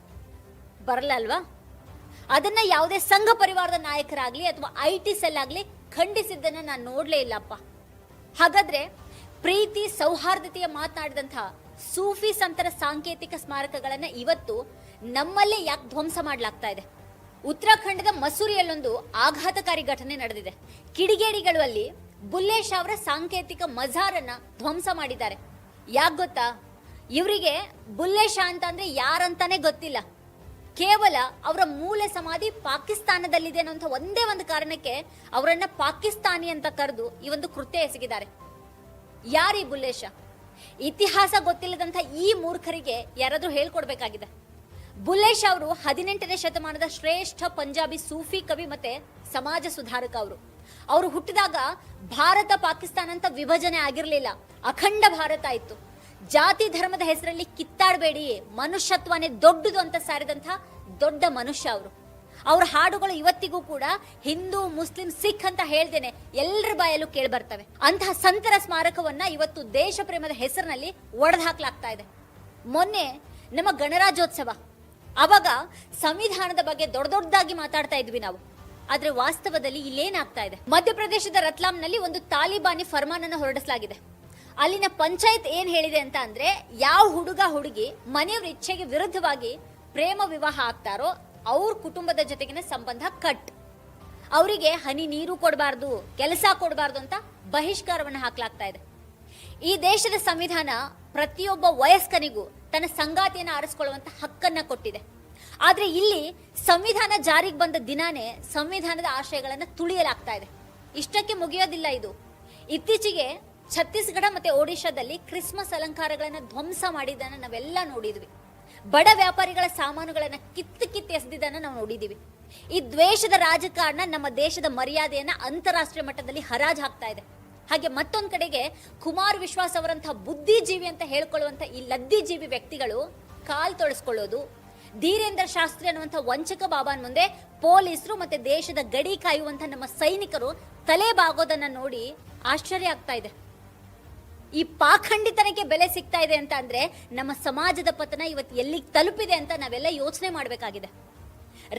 ಬರಲ್ಲ ಅಲ್ವಾ? ಅದನ್ನ ಯಾವುದೇ ಸಂಘ ಪರಿವಾರದ ನಾಯಕರಾಗ್ಲಿ ಅಥವಾ ಐ ಟಿ ಸೆಲ್ ಆಗ್ಲಿ ಖಂಡಿಸಿದ್ದನ್ನ ನಾನು ನೋಡ್ಲೇ ಇಲ್ಲಪ್ಪ. ಹಾಗಾದ್ರೆ ಪ್ರೀತಿ, ಸೌಹಾರ್ದತೆಯ ಮಾತನಾಡಿದಂತಹ ಸೂಫಿ ಸಂತರ ಸಾಂಕೇತಿಕ ಸ್ಮಾರಕಗಳನ್ನ ಇವತ್ತು ನಮ್ಮಲ್ಲೇ ಯಾಕೆ ಧ್ವಂಸ ಮಾಡಲಾಗ್ತಾ ಇದೆ? ಉತ್ತರಾಖಂಡದ ಮಸೂರಿಯಲ್ಲೊಂದು ಆಘಾತಕಾರಿ ಘಟನೆ ನಡೆದಿದೆ. ಕಿಡಿಗೇಡಿಗಳು ಅಲ್ಲಿ ಬುಲ್ಲೇಶ್ ಅವರ ಸಾಂಕೇತಿಕ ಮಜಾರನ್ನ ಧ್ವಂಸ ಮಾಡಿದ್ದಾರೆ. ಯಾಕೆ ಗೊತ್ತಾ? ಇವರಿಗೆ ಬುಲ್ಲೇಶ ಅಂತ ಅಂದ್ರೆ ಯಾರಂತಾನೆ ಗೊತ್ತಿಲ್ಲ. ಕೇವಲ ಅವರ ಮೂಲ ಸಮಾಧಿ ಪಾಕಿಸ್ತಾನದಲ್ಲಿದೆ ಅನ್ನುವಂಥ ಒಂದೇ ಒಂದು ಕಾರಣಕ್ಕೆ ಅವರನ್ನ ಪಾಕಿಸ್ತಾನಿ ಅಂತ ಕರೆದು ಈ ಒಂದು ಕೃತ್ಯ ಎಸಗಿದ್ದಾರೆ. ಯಾರೀ ಬುಲ್ಲೇಶ? ಇತಿಹಾಸ ಗೊತ್ತಿಲ್ಲದಂಥ ಈ ಮೂರ್ಖರಿಗೆ ಯಾರಾದರೂ ಹೇಳ್ಕೊಡ್ಬೇಕಾಗಿದೆ. ಬುಲ್ಲೇಶ್ ಅವರು ಹದಿನೆಂಟನೇ ಶತಮಾನದ ಶ್ರೇಷ್ಠ ಪಂಜಾಬಿ ಸೂಫಿ ಕವಿ ಮತ್ತೆ ಸಮಾಜ ಸುಧಾರಕ ಅವರು. ಅವರು ಹುಟ್ಟಿದಾಗ ಭಾರತ ಪಾಕಿಸ್ತಾನ ಅಂತ ವಿಭಜನೆ ಆಗಿರಲಿಲ್ಲ. ಅಖಂಡ ಭಾರತ ಇತ್ತು. ಜಾತಿ ಧರ್ಮದ ಹೆಸರಲ್ಲಿ ಕಿತ್ತಾಡಬೇಡಿ. ಮನುಷ್ಯತ್ವನೇ ದೊಡ್ಡದು ಅಂತ ಸಾರಿದಂತಹ ದೊಡ್ಡ ಮನುಷ್ಯ ಅವರು. ಅವ್ರ ಹಾಡುಗಳು ಇವತ್ತಿಗೂ ಕೂಡ ಹಿಂದೂ, ಮುಸ್ಲಿಂ, ಸಿಖ್ ಅಂತ ಹೇಳ್ದೇನೆ ಎಲ್ಲರ ಬಾಯಲ್ಲೂ ಕೇಳಿ ಬರ್ತವೆ ಅಂತಹ ಸಂತರ ಸ್ಮಾರಕವನ್ನ ಇವತ್ತು ದೇಶ ಪ್ರೇಮದ ಹೆಸರಿನಲ್ಲಿ ಹಾಕ್ಲಾಗ್ತಾ ಇದೆ. ಮೊನ್ನೆ ನಮ್ಮ ಗಣರಾಜ್ಯೋತ್ಸವ, ಅವಾಗ ಸಂವಿಧಾನದ ಬಗ್ಗೆ ದೊಡ್ಡ ದೊಡ್ಡದಾಗಿ ಮಾತಾಡ್ತಾ ಇದ್ವಿ ನಾವು. ಆದ್ರೆ ವಾಸ್ತವದಲ್ಲಿ ಇಲ್ಲೇನಾಗ್ತಾ ಇದೆ. ಮಧ್ಯಪ್ರದೇಶದ ರತ್ಲಾಂನಲ್ಲಿ ಒಂದು ತಾಲಿಬಾನಿ ಫರ್ಮಾನನ್ನು ಹೊರಡಿಸಲಾಗಿದೆ. ಅಲ್ಲಿನ ಪಂಚಾಯತ್ ಏನ್ ಹೇಳಿದೆ ಅಂತ ಅಂದ್ರೆ, ಯಾವ ಹುಡುಗ ಹುಡುಗಿ ಮನೆಯವ್ರ ಇಚ್ಛೆಗೆ ವಿರುದ್ಧವಾಗಿ ಪ್ರೇಮ ವಿವಾಹ ಆಗ್ತಾರೋ ಅವ್ರ ಕುಟುಂಬದ ಜೊತೆಗಿನ ಸಂಬಂಧ ಕಟ್. ಅವರಿಗೆ ಹನಿ ನೀರು ಕೊಡಬಾರ್ದು, ಕೆಲಸ ಕೊಡಬಾರ್ದು ಅಂತ ಬಹಿಷ್ಕಾರವನ್ನು ಹಾಕ್ಲಾಗ್ತಾ ಇದೆ. ಈ ದೇಶದ ಸಂವಿಧಾನ ಪ್ರತಿಯೊಬ್ಬ ವಯಸ್ಕನಿಗೂ ತನ್ನ ಸಂಗಾತಿಯನ್ನು ಆರಿಸಿಕೊಳ್ಳುವಂತ ಹಕ್ಕನ್ನ ಕೊಟ್ಟಿದೆ. ಆದ್ರೆ ಇಲ್ಲಿ ಸಂವಿಧಾನ ಜಾರಿಗೆ ಬಂದ ದಿನಾನೇ ಸಂವಿಧಾನದ ಆಶಯಗಳನ್ನ ತುಳಿಯಲಾಗ್ತಾ ಇದೆ. ಇಷ್ಟಕ್ಕೆ ಮುಗಿಯೋದಿಲ್ಲ ಇದು. ಇತ್ತೀಚೆಗೆ ಛತ್ತೀಸ್ಗಢ ಮತ್ತೆ ಒಡಿಶಾದಲ್ಲಿ ಕ್ರಿಸ್ಮಸ್ ಅಲಂಕಾರಗಳನ್ನು ಧ್ವಂಸ ಮಾಡಿದ್ದನ್ನು ನಾವೆಲ್ಲ ನೋಡಿದ್ವಿ. ಬಡ ವ್ಯಾಪಾರಿಗಳ ಸಾಮಾನುಗಳನ್ನು ಕಿತ್ತು ಕಿತ್ತು ಎಸೆದಿದ್ದನ್ನು ನಾವು ನೋಡಿದ್ದೀವಿ. ಈ ದ್ವೇಷದ ರಾಜಕಾರಣ ನಮ್ಮ ದೇಶದ ಮರ್ಯಾದೆಯನ್ನ ಅಂತಾರಾಷ್ಟ್ರೀಯ ಮಟ್ಟದಲ್ಲಿ ಹರಾಜ್ ಹಾಕ್ತಾ ಇದೆ. ಹಾಗೆ ಮತ್ತೊಂದು ಕಡೆಗೆ ಕುಮಾರ್ ವಿಶ್ವಾಸ್ ಅವರಂತಹ ಬುದ್ಧಿಜೀವಿ ಅಂತ ಹೇಳ್ಕೊಳ್ಳುವಂತ ಈ ಲದ್ದಿಜೀವಿ ವ್ಯಕ್ತಿಗಳು ಕಾಲ್ ತೊಳಸ್ಕೊಳ್ಳೋದು, ಧೀರೇಂದ್ರ ಶಾಸ್ತ್ರಿ ಅನ್ನುವಂಥ ವಂಚಕ ಬಾಬಾನ್ ಮುಂದೆ ಪೊಲೀಸರು ಮತ್ತೆ ದೇಶದ ಗಡಿ ಕಾಯುವಂತ ನಮ್ಮ ಸೈನಿಕರು ತಲೆ ಬಾಗೋದನ್ನ ನೋಡಿ ಆಶ್ಚರ್ಯ ಆಗ್ತಾ ಇದೆ. ಈ ಪಾಖಂಡಿತನಕ್ಕೆ ಬೆಲೆ ಸಿಗ್ತಾ ಇದೆ ಅಂತ ಅಂದ್ರೆ ನಮ್ಮ ಸಮಾಜದ ಪತನ ಇವತ್ತು ಎಲ್ಲಿಗೆ ತಲುಪಿದೆ ಅಂತ ನಾವೆಲ್ಲ ಯೋಚನೆ ಮಾಡಬೇಕಾಗಿದೆ.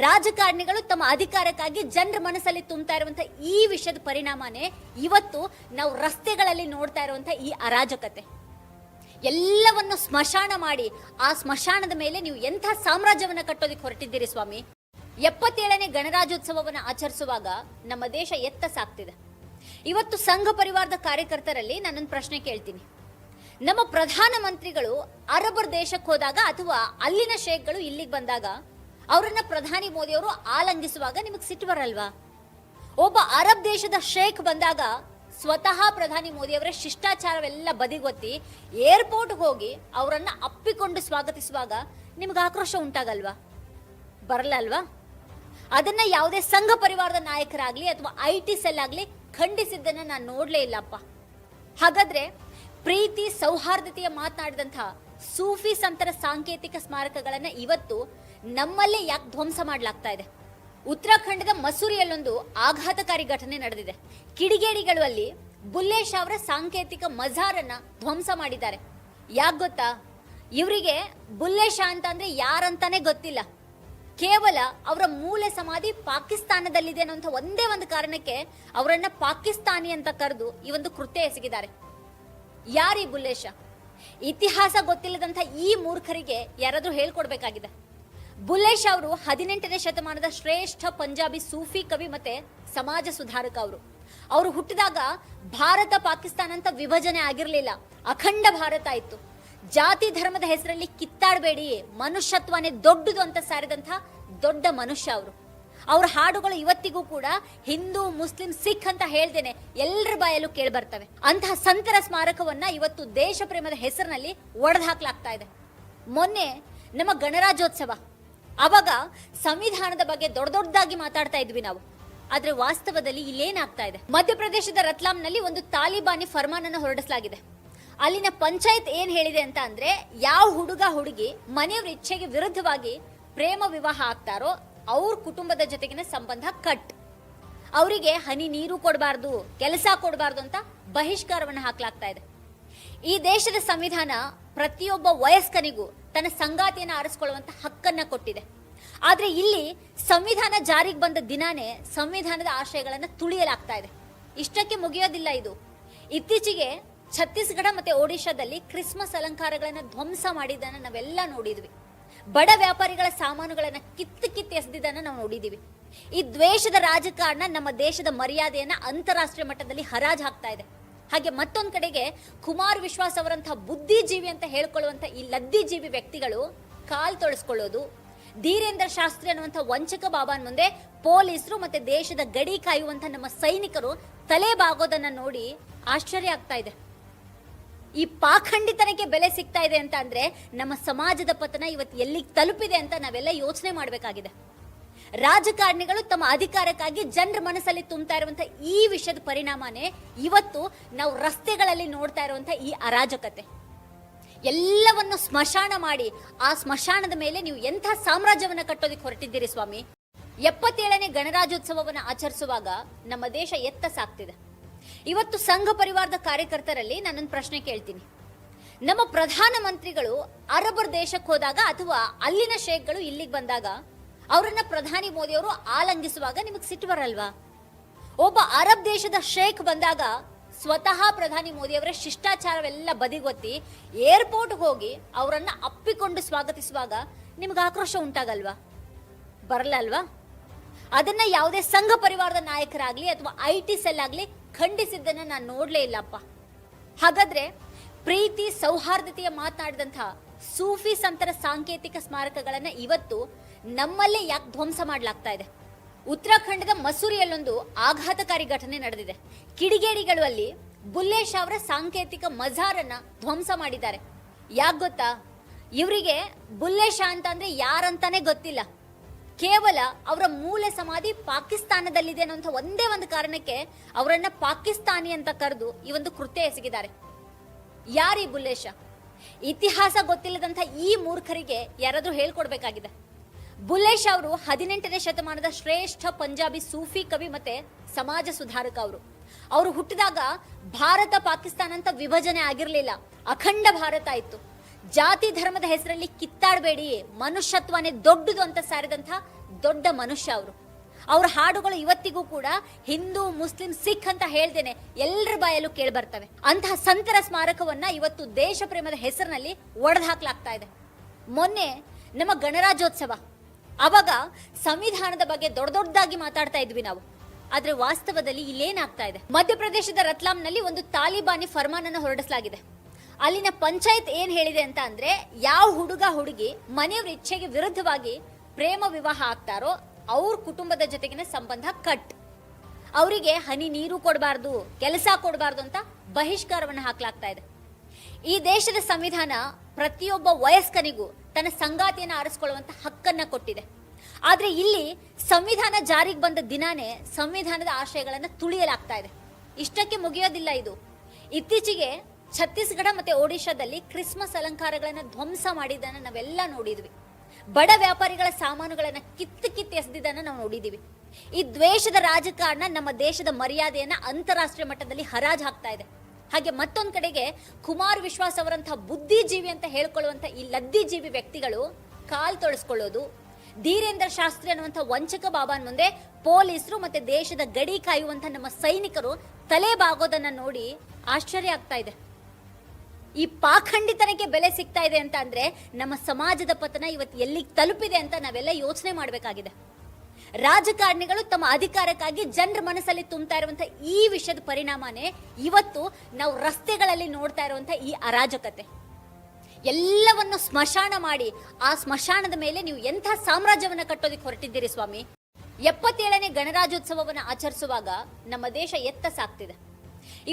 ರಾಜಕಾರಣಿಗಳು ತಮ್ಮ ಅಧಿಕಾರಕ್ಕಾಗಿ ಜನರ ಮನಸ್ಸಲ್ಲಿ ತುಂಬ್ತಾ ಇರುವಂತಹ ಈ ವಿಷಯದ ಪರಿಣಾಮನೇ ಇವತ್ತು ನಾವು ರಸ್ತೆಗಳಲ್ಲಿ ನೋಡ್ತಾ ಇರುವಂತಹ ಈ ಅರಾಜಕತೆ. ಎಲ್ಲವನ್ನು ಸ್ಮಶಾನ ಮಾಡಿ ಆ ಸ್ಮಶಾನದ ಮೇಲೆ ನೀವು ಎಂಥ ಸಾಮ್ರಾಜ್ಯವನ್ನು ಕಟ್ಟೋದಕ್ಕೆ ಹೊರಟಿದ್ದೀರಿ ಸ್ವಾಮಿ? ಎಪ್ಪತ್ತೇಳನೇ ಗಣರಾಜ್ಯೋತ್ಸವವನ್ನು ಆಚರಿಸುವಾಗ ನಮ್ಮ ದೇಶ ಎತ್ತ ಸಾಕ್ತಿದೆ. ಇವತ್ತು ಸಂಘ ಪರಿವಾರದ ಕಾರ್ಯಕರ್ತರಲ್ಲಿ ನಾನೊಂದು ಪ್ರಶ್ನೆ ಕೇಳ್ತೀನಿ. ನಮ್ಮ ಪ್ರಧಾನ ಮಂತ್ರಿಗಳು ಅರಬರ್ ದೇಶಕ್ಕೆ ಹೋದಾಗ ಅಥವಾ ಅಲ್ಲಿನ ಶೇಖ್ಗಳು ಇಲ್ಲಿಗೆ ಬಂದಾಗ ಅವರನ್ನ ಪ್ರಧಾನಿ ಮೋದಿಯವರು ಆಲಂಗಿಸುವಾಗ ನಿಮಗೆ ಸಿಟ್ಟು ಬರಲ್ವಾ? ಒಬ್ಬ ಅರಬ್ ದೇಶದ ಶೇಖ್ ಬಂದಾಗ ಸ್ವತಃ ಪ್ರಧಾನಿ ಮೋದಿಯವರ ಶಿಷ್ಟಾಚಾರವೆಲ್ಲ ಬದಿಗೊತ್ತಿ ಏರ್ಪೋರ್ಟ್ ಹೋಗಿ ಅವರನ್ನ ಅಪ್ಪಿಕೊಂಡು ಸ್ವಾಗತಿಸುವಾಗ ನಿಮ್ಗೆ ಆಕ್ರೋಶ ಉಂಟಾಗಲ್ವಾ? ಬರಲ್ಲ ಅಲ್ವಾ ಅದನ್ನ ಯಾವುದೇ ಸಂಘ ಪರಿವಾರದ ನಾಯಕರಾಗ್ಲಿ ಅಥವಾ ಐ ಟಿ ಸೆಲ್ ಆಗ್ಲಿ ಖಂಡಿಸಿದ್ದನ್ನ ನಾನು ನೋಡ್ಲೇ ಇಲ್ಲಪ್ಪ. ಹಾಗಾದ್ರೆ ಪ್ರೀತಿ, ಸೌಹಾರ್ದತೆಯ ಮಾತನಾಡಿದಂತಹ ಸೂಫಿ ಸಂತರ ಸಾಂಕೇತಿಕ ಸ್ಮಾರಕಗಳನ್ನ ಇವತ್ತು ನಮ್ಮಲ್ಲೇ ಯಾಕೆ ಧ್ವಂಸ ಮಾಡಲಾಗ್ತಾ ಇದೆ? ಉತ್ತರಾಖಂಡದ ಮಸೂರಿಯಲ್ಲೊಂದು ಆಘಾತಕಾರಿ ಘಟನೆ ನಡೆದಿದೆ. ಕಿಡಿಗೇಡಿಗಳು ಅಲ್ಲಿ ಬುಲ್ಲೇಶ್ ಅವರ ಸಾಂಕೇತಿಕ ಮಜಾರನ್ನ ಧ್ವಂಸ ಮಾಡಿದ್ದಾರೆ. ಯಾಕೆ ಗೊತ್ತಾ? ಇವರಿಗೆ ಬುಲ್ಲೇಶ ಅಂತ ಅಂದ್ರೆ ಯಾರಂತಾನೆ ಗೊತ್ತಿಲ್ಲ. ಕೇವಲ ಅವರ ಮೂಲ ಸಮಾಧಿ ಪಾಕಿಸ್ತಾನದಲ್ಲಿದೆ ಅನ್ನುವಂಥ ಒಂದೇ ಒಂದು ಕಾರಣಕ್ಕೆ ಅವರನ್ನ ಪಾಕಿಸ್ತಾನಿ ಅಂತ ಕರೆದು ಈ ಒಂದು ಕೃತ್ಯ ಎಸಗಿದ್ದಾರೆ. ಯಾರೀ ಬುಲ್ಲೇಶ? ಇತಿಹಾಸ ಗೊತ್ತಿಲ್ಲದಂತ ಈ ಮೂರ್ಖರಿಗೆ ಯಾರಾದರೂ ಹೇಳ್ಕೊಡ್ಬೇಕಾಗಿದೆ. ಬುಲ್ಲೇಶ್ ಅವರು ಹದಿನೆಂಟನೇ ಶತಮಾನದ ಶ್ರೇಷ್ಠ ಪಂಜಾಬಿ ಸೂಫಿ ಕವಿ ಮತ್ತೆ ಸಮಾಜ ಸುಧಾರಕ ಅವರು. ಅವರು ಹುಟ್ಟಿದಾಗ ಭಾರತ ಪಾಕಿಸ್ತಾನ ಅಂತ ವಿಭಜನೆ ಆಗಿರಲಿಲ್ಲ. ಅಖಂಡ ಭಾರತ ಇತ್ತು. ಜಾತಿ ಧರ್ಮದ ಹೆಸರಲ್ಲಿ ಕಿತ್ತಾಡಬೇಡಿ. ಮನುಷ್ಯತ್ವನೇ ದೊಡ್ಡದು ಅಂತ ಸಾರಿದಂಥ ದೊಡ್ಡ ಮನುಷ್ಯ ಅವರು. ಅವ್ರ ಹಾಡುಗಳು ಇವತ್ತಿಗೂ ಕೂಡ ಹಿಂದೂ, ಮುಸ್ಲಿಂ, ಸಿಖ್ ಅಂತ ಹೇಳ್ದೇನೆ ಎಲ್ಲರ ಬಾಯಲ್ಲೂ ಕೇಳಿ ಬರ್ತವೆ ಅಂತಹ ಸಂತರ ಸ್ಮಾರಕವನ್ನ ಇವತ್ತು ದೇಶ ಪ್ರೇಮದ ಹೆಸರಿನಲ್ಲಿ ಒಡೆದು ಹಾಕ್ಲಾಗ್ತಾ ಇದೆ. ಮೊನ್ನೆ ನಮ್ಮ ಗಣರಾಜ್ಯೋತ್ಸವ, ಅವಾಗ ಸಂವಿಧಾನದ ಬಗ್ಗೆ ದೊಡ್ಡ ದೊಡ್ಡದಾಗಿ ಮಾತಾಡ್ತಾ ಇದ್ವಿ ನಾವು. ಆದ್ರೆ ವಾಸ್ತವದಲ್ಲಿ ಇಲ್ಲೇನಾಗ್ತಾ ಇದೆ. ಮಧ್ಯಪ್ರದೇಶದ ರತ್ಲಾಂನಲ್ಲಿ ಒಂದು ತಾಲಿಬಾನಿ ಫರ್ಮಾನನ್ನು ಹೊರಡಿಸಲಾಗಿದೆ. ಅಲ್ಲಿನ ಪಂಚಾಯತ್ ಏನ್ ಹೇಳಿದೆ ಅಂತ ಅಂದ್ರೆ, ಯಾವ ಹುಡುಗ ಹುಡುಗಿ ಮನೆಯವ್ರ ಇಚ್ಛೆಗೆ ವಿರುದ್ಧವಾಗಿ ಪ್ರೇಮ ವಿವಾಹ ಆಗ್ತಾರೋ ಅವ್ರ ಕುಟುಂಬದ ಜೊತೆಗಿನ ಸಂಬಂಧ ಕಟ್. ಅವರಿಗೆ ಹನಿ ನೀರು ಕೊಡಬಾರ್ದು, ಕೆಲಸ ಕೊಡಬಾರ್ದು ಅಂತ ಬಹಿಷ್ಕಾರವನ್ನು ಹಾಕಲಾಗ್ತಾ ಇದೆ. ಈ ದೇಶದ ಸಂವಿಧಾನ ಪ್ರತಿಯೊಬ್ಬ ವಯಸ್ಕನಿಗೂ ತನ್ನ ಸಂಗಾತಿಯನ್ನು ಆರಿಸಿಕೊಳ್ಳುವಂತ ಹಕ್ಕನ್ನ ಕೊಟ್ಟಿದೆ. ಆದ್ರೆ ಇಲ್ಲಿ ಸಂವಿಧಾನ ಜಾರಿಗೆ ಬಂದ ದಿನಾನೇ ಸಂವಿಧಾನದ ಆಶಯಗಳನ್ನು ತುಳಿಯಲಾಗ್ತಾ ಇದೆ. ಇಷ್ಟಕ್ಕೆ ಮುಗಿಯೋದಿಲ್ಲ ಇದು. ಇತ್ತೀಚೆಗೆ ಛತ್ತೀಸ್ಗಢ ಮತ್ತೆ ಒಡಿಶಾದಲ್ಲಿ ಕ್ರಿಸ್ಮಸ್ ಅಲಂಕಾರಗಳನ್ನು ಧ್ವಂಸ ಮಾಡಿದ್ದನ್ನು ನಾವೆಲ್ಲ ನೋಡಿದ್ವಿ. ಬಡ ವ್ಯಾಪಾರಿಗಳ ಸಾಮಾನುಗಳನ್ನು ಕಿತ್ತು ಕಿತ್ತು ಎಸೆದಿದ್ದನ್ನ ನಾವು ನೋಡಿದ್ದೀವಿ ಈ ದ್ವೇಷದ ರಾಜಕಾರಣ ನಮ್ಮ ದೇಶದ ಮರ್ಯಾದೆಯನ್ನು ಅಂತಾರಾಷ್ಟ್ರೀಯ ಮಟ್ಟದಲ್ಲಿ ಹರಾಜ್ ಹಾಕ್ತಾ ಇದೆ. ಹಾಗೆ ಮತ್ತೊಂದು ಕಡೆಗೆ ಕುಮಾರ್ ವಿಶ್ವಾಸ್ ಅವರಂತಹ ಬುದ್ಧಿಜೀವಿ ಅಂತ ಹೇಳ್ಕೊಳ್ಳುವಂಥ ಈ ಲದ್ದಿಜೀವಿ ವ್ಯಕ್ತಿಗಳು ಕಾಲ್ ತೊಳಸ್ಕೊಳ್ಳೋದು, ಧೀರೇಂದ್ರ ಶಾಸ್ತ್ರಿ ಅನ್ನುವಂಥ ವಂಚಕ ಬಾಬಾನ್ ಮುಂದೆ ಪೊಲೀಸರು ಮತ್ತೆ ದೇಶದ ಗಡಿ ಕಾಯುವಂಥ ನಮ್ಮ ಸೈನಿಕರು ತಲೆ ಬಾಗೋದನ್ನ ನೋಡಿ ಆಶ್ಚರ್ಯ ಆಗ್ತಾ ಇದೆ. ಈ ಪಾಖಂಡಿತನಕ್ಕೆ ಬೆಲೆ ಸಿಗ್ತಾ ಇದೆ ಅಂತ ಅಂದ್ರೆ ನಮ್ಮ ಸಮಾಜದ ಪತನ ಇವತ್ತು ಎಲ್ಲಿಗೆ ತಲುಪಿದೆ ಅಂತ ನಾವೆಲ್ಲ ಯೋಚನೆ ಮಾಡಬೇಕಾಗಿದೆ. ರಾಜಕಾರಣಿಗಳು ತಮ್ಮ ಅಧಿಕಾರಕ್ಕಾಗಿ ಜನರ ಮನಸ್ಸಲ್ಲಿ ತುಂಬ್ತಾ ಇರುವಂತ ಈ ವಿಷಯದ ಪರಿಣಾಮನೇ ಇವತ್ತು ನಾವು ರಸ್ತೆಗಳಲ್ಲಿ ನೋಡ್ತಾ ಇರುವಂತ ಈ ಅರಾಜಕತೆ. ಎಲ್ಲವನ್ನು ಸ್ಮಶಾನ ಮಾಡಿ ಆ ಸ್ಮಶಾನದ ಮೇಲೆ ನೀವು ಎಂಥ ಸಾಮ್ರಾಜ್ಯವನ್ನ ಕಟ್ಟೋದಕ್ಕೆ ಹೊರಟಿದ್ದೀರಿ ಸ್ವಾಮಿ? ಎಪ್ಪತ್ತೇಳನೇ ಗಣರಾಜ್ಯೋತ್ಸವವನ್ನು ಆಚರಿಸುವಾಗ ನಮ್ಮ ದೇಶ ಎತ್ತ ಸಾಕ್ತಿದೆ. ಇವತ್ತು ಸಂಘ ಪರಿವಾರದ ಕಾರ್ಯಕರ್ತರಲ್ಲಿ ನಾನೊಂದು ಪ್ರಶ್ನೆ ಕೇಳ್ತೀನಿ. ನಮ್ಮ ಪ್ರಧಾನ ಮಂತ್ರಿಗಳು ಅರಬರ್ ದೇಶಕ್ಕೆ ಹೋದಾಗ ಅಥವಾ ಅಲ್ಲಿನ ಶೇಖ್ಗಳು ಇಲ್ಲಿಗೆ ಬಂದಾಗ ಅವರನ್ನ ಪ್ರಧಾನಿ ಮೋದಿಯವರು ಆಲಂಗಿಸುವಾಗ ನಿಮಗೆ ಸಿಟ್ಟು ಬರಲ್ವಾ? ಒಬ್ಬ ಅರಬ್ ದೇಶದ ಶೇಖ್ ಬಂದಾಗ ಸ್ವತಃ ಪ್ರಧಾನಿ ಮೋದಿಯವರ ಶಿಷ್ಟಾಚಾರವೆಲ್ಲ ಬದಿಗೊತ್ತಿ ಏರ್ಪೋರ್ಟ್ ಹೋಗಿ ಅವರನ್ನ ಅಪ್ಪಿಕೊಂಡು ಸ್ವಾಗತಿಸುವಾಗ ನಿಮ್ಗೆ ಆಕ್ರೋಶ ಉಂಟಾಗಲ್ವಾ? ಬರಲ್ಲಲ್ವಾ ಅದನ್ನ ಯಾವುದೇ ಸಂಘ ಪರಿವಾರದ ನಾಯಕರಾಗ್ಲಿ ಅಥವಾ ಐ ಟಿ ಸೆಲ್ ಆಗ್ಲಿ ಖಂಡಿಸಿದ್ದನ್ನ ನಾನು ನೋಡ್ಲೇ ಇಲ್ಲಪ್ಪ. ಹಾಗಾದ್ರೆ ಪ್ರೀತಿ ಸೌಹಾರ್ದತೆಯ ಮಾತನಾಡಿದಂತಹ ಸೂಫಿ ಸಂತರ ಸಾಂಕೇತಿಕ ಸ್ಮಾರಕಗಳನ್ನ ಇವತ್ತು ನಮ್ಮಲ್ಲೇ ಯಾಕೆ ಧ್ವಂಸ ಮಾಡಲಾಗ್ತಾ ಇದೆ? ಉತ್ತರಾಖಂಡದ ಮಸೂರಿಯಲ್ಲೊಂದು ಆಘಾತಕಾರಿ ಘಟನೆ ನಡೆದಿದೆ. ಕಿಡಿಗೇಡಿಗಳು ಅಲ್ಲಿ ಬುಲ್ಲೇಶ್ ಅವರ ಸಾಂಕೇತಿಕ ಮಜಾರನ್ನ ಧ್ವಂಸ ಮಾಡಿದ್ದಾರೆ. ಯಾಕೆ ಗೊತ್ತಾ? ಇವರಿಗೆ ಬುಲ್ಲೇಶ ಅಂತ ಅಂದ್ರೆ ಯಾರಂತಾನೆ ಗೊತ್ತಿಲ್ಲ. ಕೇವಲ ಅವರ ಮೂಲ ಸಮಾಧಿ ಪಾಕಿಸ್ತಾನದಲ್ಲಿದೆ ಅನ್ನುವಂಥ ಒಂದೇ ಒಂದು ಕಾರಣಕ್ಕೆ ಅವರನ್ನ ಪಾಕಿಸ್ತಾನಿ ಅಂತ ಕರೆದು ಈ ಒಂದು ಕೃತ್ಯ ಎಸಗಿದ್ದಾರೆ. ಯಾರೀ ಬುಲ್ಲೇಶ? ಇತಿಹಾಸ ಗೊತ್ತಿಲ್ಲದಂತ ಈ ಮೂರ್ಖರಿಗೆ ಯಾರಾದ್ರೂ ಹೇಳ್ಕೊಡ್ಬೇಕಾಗಿದೆ. ಬುಲ್ಲೇಶ್ ಅವರು ಹದಿನೆಂಟನೇ ಶತಮಾನದ ಶ್ರೇಷ್ಠ ಪಂಜಾಬಿ ಸೂಫಿ ಕವಿ ಮತ್ತೆ ಸಮಾಜ ಸುಧಾರಕ ಅವರು. ಅವರು ಹುಟ್ಟಿದಾಗ ಭಾರತ ಪಾಕಿಸ್ತಾನ ಅಂತ ವಿಭಜನೆ ಆಗಿರಲಿಲ್ಲ. ಅಖಂಡ ಭಾರತ ಇತ್ತು. ಜಾತಿ ಧರ್ಮದ ಹೆಸರಲ್ಲಿ ಕಿತ್ತಾಡಬೇಡಿ. ಮನುಷ್ಯತ್ವನೇ ದೊಡ್ಡದು ಅಂತ ಸಾರಿದಂಥ ದೊಡ್ಡ ಮನುಷ್ಯ ಅವರು. ಅವ್ರ ಹಾಡುಗಳು ಇವತ್ತಿಗೂ ಕೂಡ ಹಿಂದೂ, ಮುಸ್ಲಿಂ, ಸಿಖ್ ಅಂತ ಹೇಳ್ದೇನೆ ಎಲ್ಲರ ಬಾಯಲ್ಲೂ ಕೇಳಿ ಬರ್ತವೆ ಅಂತಹ ಸಂತರ ಸ್ಮಾರಕವನ್ನ ಇವತ್ತು ದೇಶ ಪ್ರೇಮದ ಹೆಸರಿನಲ್ಲಿ ಒಡೆದು ಹಾಕ್ಲಾಗ್ತಾ ಇದೆ. ಮೊನ್ನೆ ನಮ್ಮ ಗಣರಾಜ್ಯೋತ್ಸವ, ಅವಾಗ ಸಂವಿಧಾನದ ಬಗ್ಗೆ ದೊಡ್ಡ ದೊಡ್ಡದಾಗಿ ಮಾತಾಡ್ತಾ ಇದ್ವಿ ನಾವು. ಆದ್ರೆ ವಾಸ್ತವದಲ್ಲಿ ಇಲ್ಲೇನಾಗ್ತಾ ಇದೆ. ಮಧ್ಯಪ್ರದೇಶದ ರತ್ಲಾಂನಲ್ಲಿ ಒಂದು ತಾಲಿಬಾನಿ ಫರ್ಮಾನನ್ನು ಹೊರಡಿಸಲಾಗಿದೆ. ಅಲ್ಲಿನ ಪಂಚಾಯತ್ ಏನ್ ಹೇಳಿದೆ ಅಂತ ಅಂದ್ರೆ, ಯಾವ ಹುಡುಗ ಹುಡುಗಿ ಮನೆಯವ್ರ ಇಚ್ಛೆಗೆ ವಿರುದ್ಧವಾಗಿ ಪ್ರೇಮ ವಿವಾಹ ಆಗ್ತಾರೋ ಅವ್ರ ಕುಟುಂಬದ ಜೊತೆಗಿನ ಸಂಬಂಧ ಕಟ್. ಅವರಿಗೆ ಹನಿ ನೀರು ಕೊಡಬಾರ್ದು, ಕೆಲಸ ಕೊಡಬಾರ್ದು ಅಂತ ಬಹಿಷ್ಕಾರವನ್ನು ಹಾಕಲಾಗ್ತಾ ಇದೆ. ಈ ದೇಶದ ಸಂವಿಧಾನ ಪ್ರತಿಯೊಬ್ಬ ವಯಸ್ಕನಿಗೂ ತನ್ನ ಸಂಗಾತಿಯನ್ನು ಆರಿಸಿಕೊಳ್ಳುವಂತ ಹಕ್ಕನ್ನ ಕೊಟ್ಟಿದೆ. ಆದ್ರೆ ಇಲ್ಲಿ ಸಂವಿಧಾನ ಜಾರಿಗೆ ಬಂದ ದಿನಾನೇ ಸಂವಿಧಾನದ ಆಶಯಗಳನ್ನ ತುಳಿಯಲಾಗ್ತಾ ಇದೆ. ಇಷ್ಟಕ್ಕೆ ಮುಗಿಯೋದಿಲ್ಲ ಇದು. ಇತ್ತೀಚೆಗೆ ಛತ್ತೀಸ್ಗಢ ಮತ್ತೆ ಒಡಿಶಾದಲ್ಲಿ ಕ್ರಿಸ್ಮಸ್ ಅಲಂಕಾರಗಳನ್ನು ಧ್ವಂಸ ಮಾಡಿದ್ದನ್ನು ನಾವೆಲ್ಲ ನೋಡಿದ್ವಿ. ಬಡ ವ್ಯಾಪಾರಿಗಳ ಸಾಮಾನುಗಳನ್ನು ಕಿತ್ತು ಕಿತ್ತು ಎಸೆದಿದ್ದನ್ನ ನಾವು ನೋಡಿದ್ದೀವಿ ಈ ದ್ವೇಷದ ರಾಜಕಾರಣ ನಮ್ಮ ದೇಶದ ಮರ್ಯಾದೆಯನ್ನ ಅಂತಾರಾಷ್ಟ್ರೀಯ ಮಟ್ಟದಲ್ಲಿ ಹರಾಜು ಹಾಕ್ತಾ ಇದೆ. ಹಾಗೆ ಮತ್ತೊಂದು ಕಡೆಗೆ ಕುಮಾರ್ ವಿಶ್ವಾಸ್ ಅವರಂತಹ ಬುದ್ಧಿಜೀವಿ ಅಂತ ಹೇಳ್ಕೊಳ್ಳುವಂಥ ಈ ಲದ್ದಿಜೀವಿ ವ್ಯಕ್ತಿಗಳು ಕಾಲ್ ತೊಳಸ್ಕೊಳ್ಳೋದು, ಧೀರೇಂದ್ರ ಶಾಸ್ತ್ರಿ ಅನ್ನುವಂಥ ವಂಚಕ ಬಾಬಾನ್ ಮುಂದೆ ಪೊಲೀಸರು ಮತ್ತೆ ದೇಶದ ಗಡಿ ಕಾಯುವಂಥ ನಮ್ಮ ಸೈನಿಕರು ತಲೆ ಬಾಗೋದನ್ನ ನೋಡಿ ಆಶ್ಚರ್ಯ ಆಗ್ತಾ ಇದೆ. ಈ ಪಾಖಂಡಿತನಕ್ಕೆ ಬೆಲೆ ಸಿಗ್ತಾ ಇದೆ ಅಂತ ಅಂದ್ರೆ ನಮ್ಮ ಸಮಾಜದ ಪತನ ಇವತ್ತು ಎಲ್ಲಿಗೆ ತಲುಪಿದೆ ಅಂತ ನಾವೆಲ್ಲ ಯೋಚನೆ ಮಾಡಬೇಕಾಗಿದೆ. ರಾಜಕಾರಣಿಗಳು ತಮ್ಮ ಅಧಿಕಾರಕ್ಕಾಗಿ ಜನರ ಮನಸ್ಸಲ್ಲಿ ತುಂಬ್ತಾ ಇರುವಂತ ಈ ವಿಷಯದ ಪರಿಣಾಮನೇ ಇವತ್ತು ನಾವು ರಸ್ತೆಗಳಲ್ಲಿ ನೋಡ್ತಾ ಇರುವಂತ ಈ ಅರಾಜಕತೆ. ಎಲ್ಲವನ್ನು ಸ್ಮಶಾನ ಮಾಡಿ, ಆ ಸ್ಮಶಾನದ ಮೇಲೆ ನೀವು ಎಂಥ ಸಾಮ್ರಾಜ್ಯವನ್ನು ಕಟ್ಟೋದಕ್ಕೆ ಹೊರಟಿದ್ದೀರಿ ಸ್ವಾಮಿ? ಎಪ್ಪತ್ತೇಳನೇ ಗಣರಾಜ್ಯೋತ್ಸವವನ್ನು ಆಚರಿಸುವಾಗ ನಮ್ಮ ದೇಶ ಎತ್ತ ಸಾಕ್ತಿದೆ.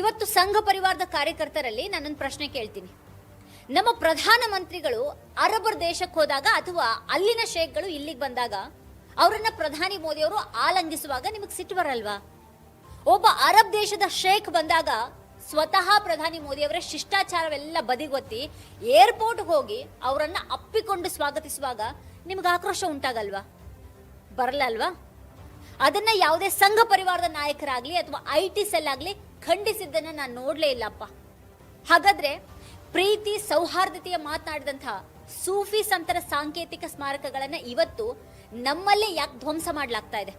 ಇವತ್ತು ಸಂಘ ಪರಿವಾರದ ಕಾರ್ಯಕರ್ತರಲ್ಲಿ ನಾನೊಂದು ಪ್ರಶ್ನೆ ಕೇಳ್ತೀನಿ. ನಮ್ಮ ಪ್ರಧಾನ ಮಂತ್ರಿಗಳು ಅರಬರ್ ದೇಶಕ್ಕೆ ಹೋದಾಗ ಅಥವಾ ಅಲ್ಲಿನ ಶೇಖ್ಗಳು ಇಲ್ಲಿಗೆ ಬಂದಾಗ ಅವರನ್ನ ಪ್ರಧಾನಿ ಮೋದಿಯವರು ಆಲಂಗಿಸುವಾಗ ನಿಮಗೆ ಸಿಟ್ಟು ಬರಲ್ವಾ? ಒಬ್ಬ ಅರಬ್ ದೇಶದ ಶೇಖ್ ಬಂದಾಗ ಸ್ವತಃ ಪ್ರಧಾನಿ ಮೋದಿಯವರ ಶಿಷ್ಟಾಚಾರವೆಲ್ಲ ಬದಿಗೊತ್ತಿ ಏರ್ಪೋರ್ಟ್ ಹೋಗಿ ಅವರನ್ನ ಅಪ್ಪಿಕೊಂಡು ಸ್ವಾಗತಿಸುವಾಗ ನಿಮ್ಗೆ ಆಕ್ರೋಶ ಉಂಟಾಗಲ್ವಾ? ಬರಲ್ಲ ಅದನ್ನ ಯಾವುದೇ ಸಂಘ ಪರಿವಾರದ ನಾಯಕರಾಗ್ಲಿ ಅಥವಾ ಐ ಟಿ ಸೆಲ್ ಆಗ್ಲಿ ಖಂಡಿಸಿದ್ದನ್ನ ನಾನು ನೋಡ್ಲೇ ಇಲ್ಲಪ್ಪ. ಹಾಗಾದ್ರೆ ಪ್ರೀತಿ ಸೌಹಾರ್ದತೆಯ ಮಾತನಾಡಿದಂತಹ ಸೂಫಿ ಸಂತರ ಸಾಂಕೇತಿಕ ಸ್ಮಾರಕಗಳನ್ನ ಇವತ್ತು ನಮ್ಮಲ್ಲೇ ಯಾಕೆ ಧ್ವಂಸ ಮಾಡ್ಲಾಗ್ತಾ ಇದೆ?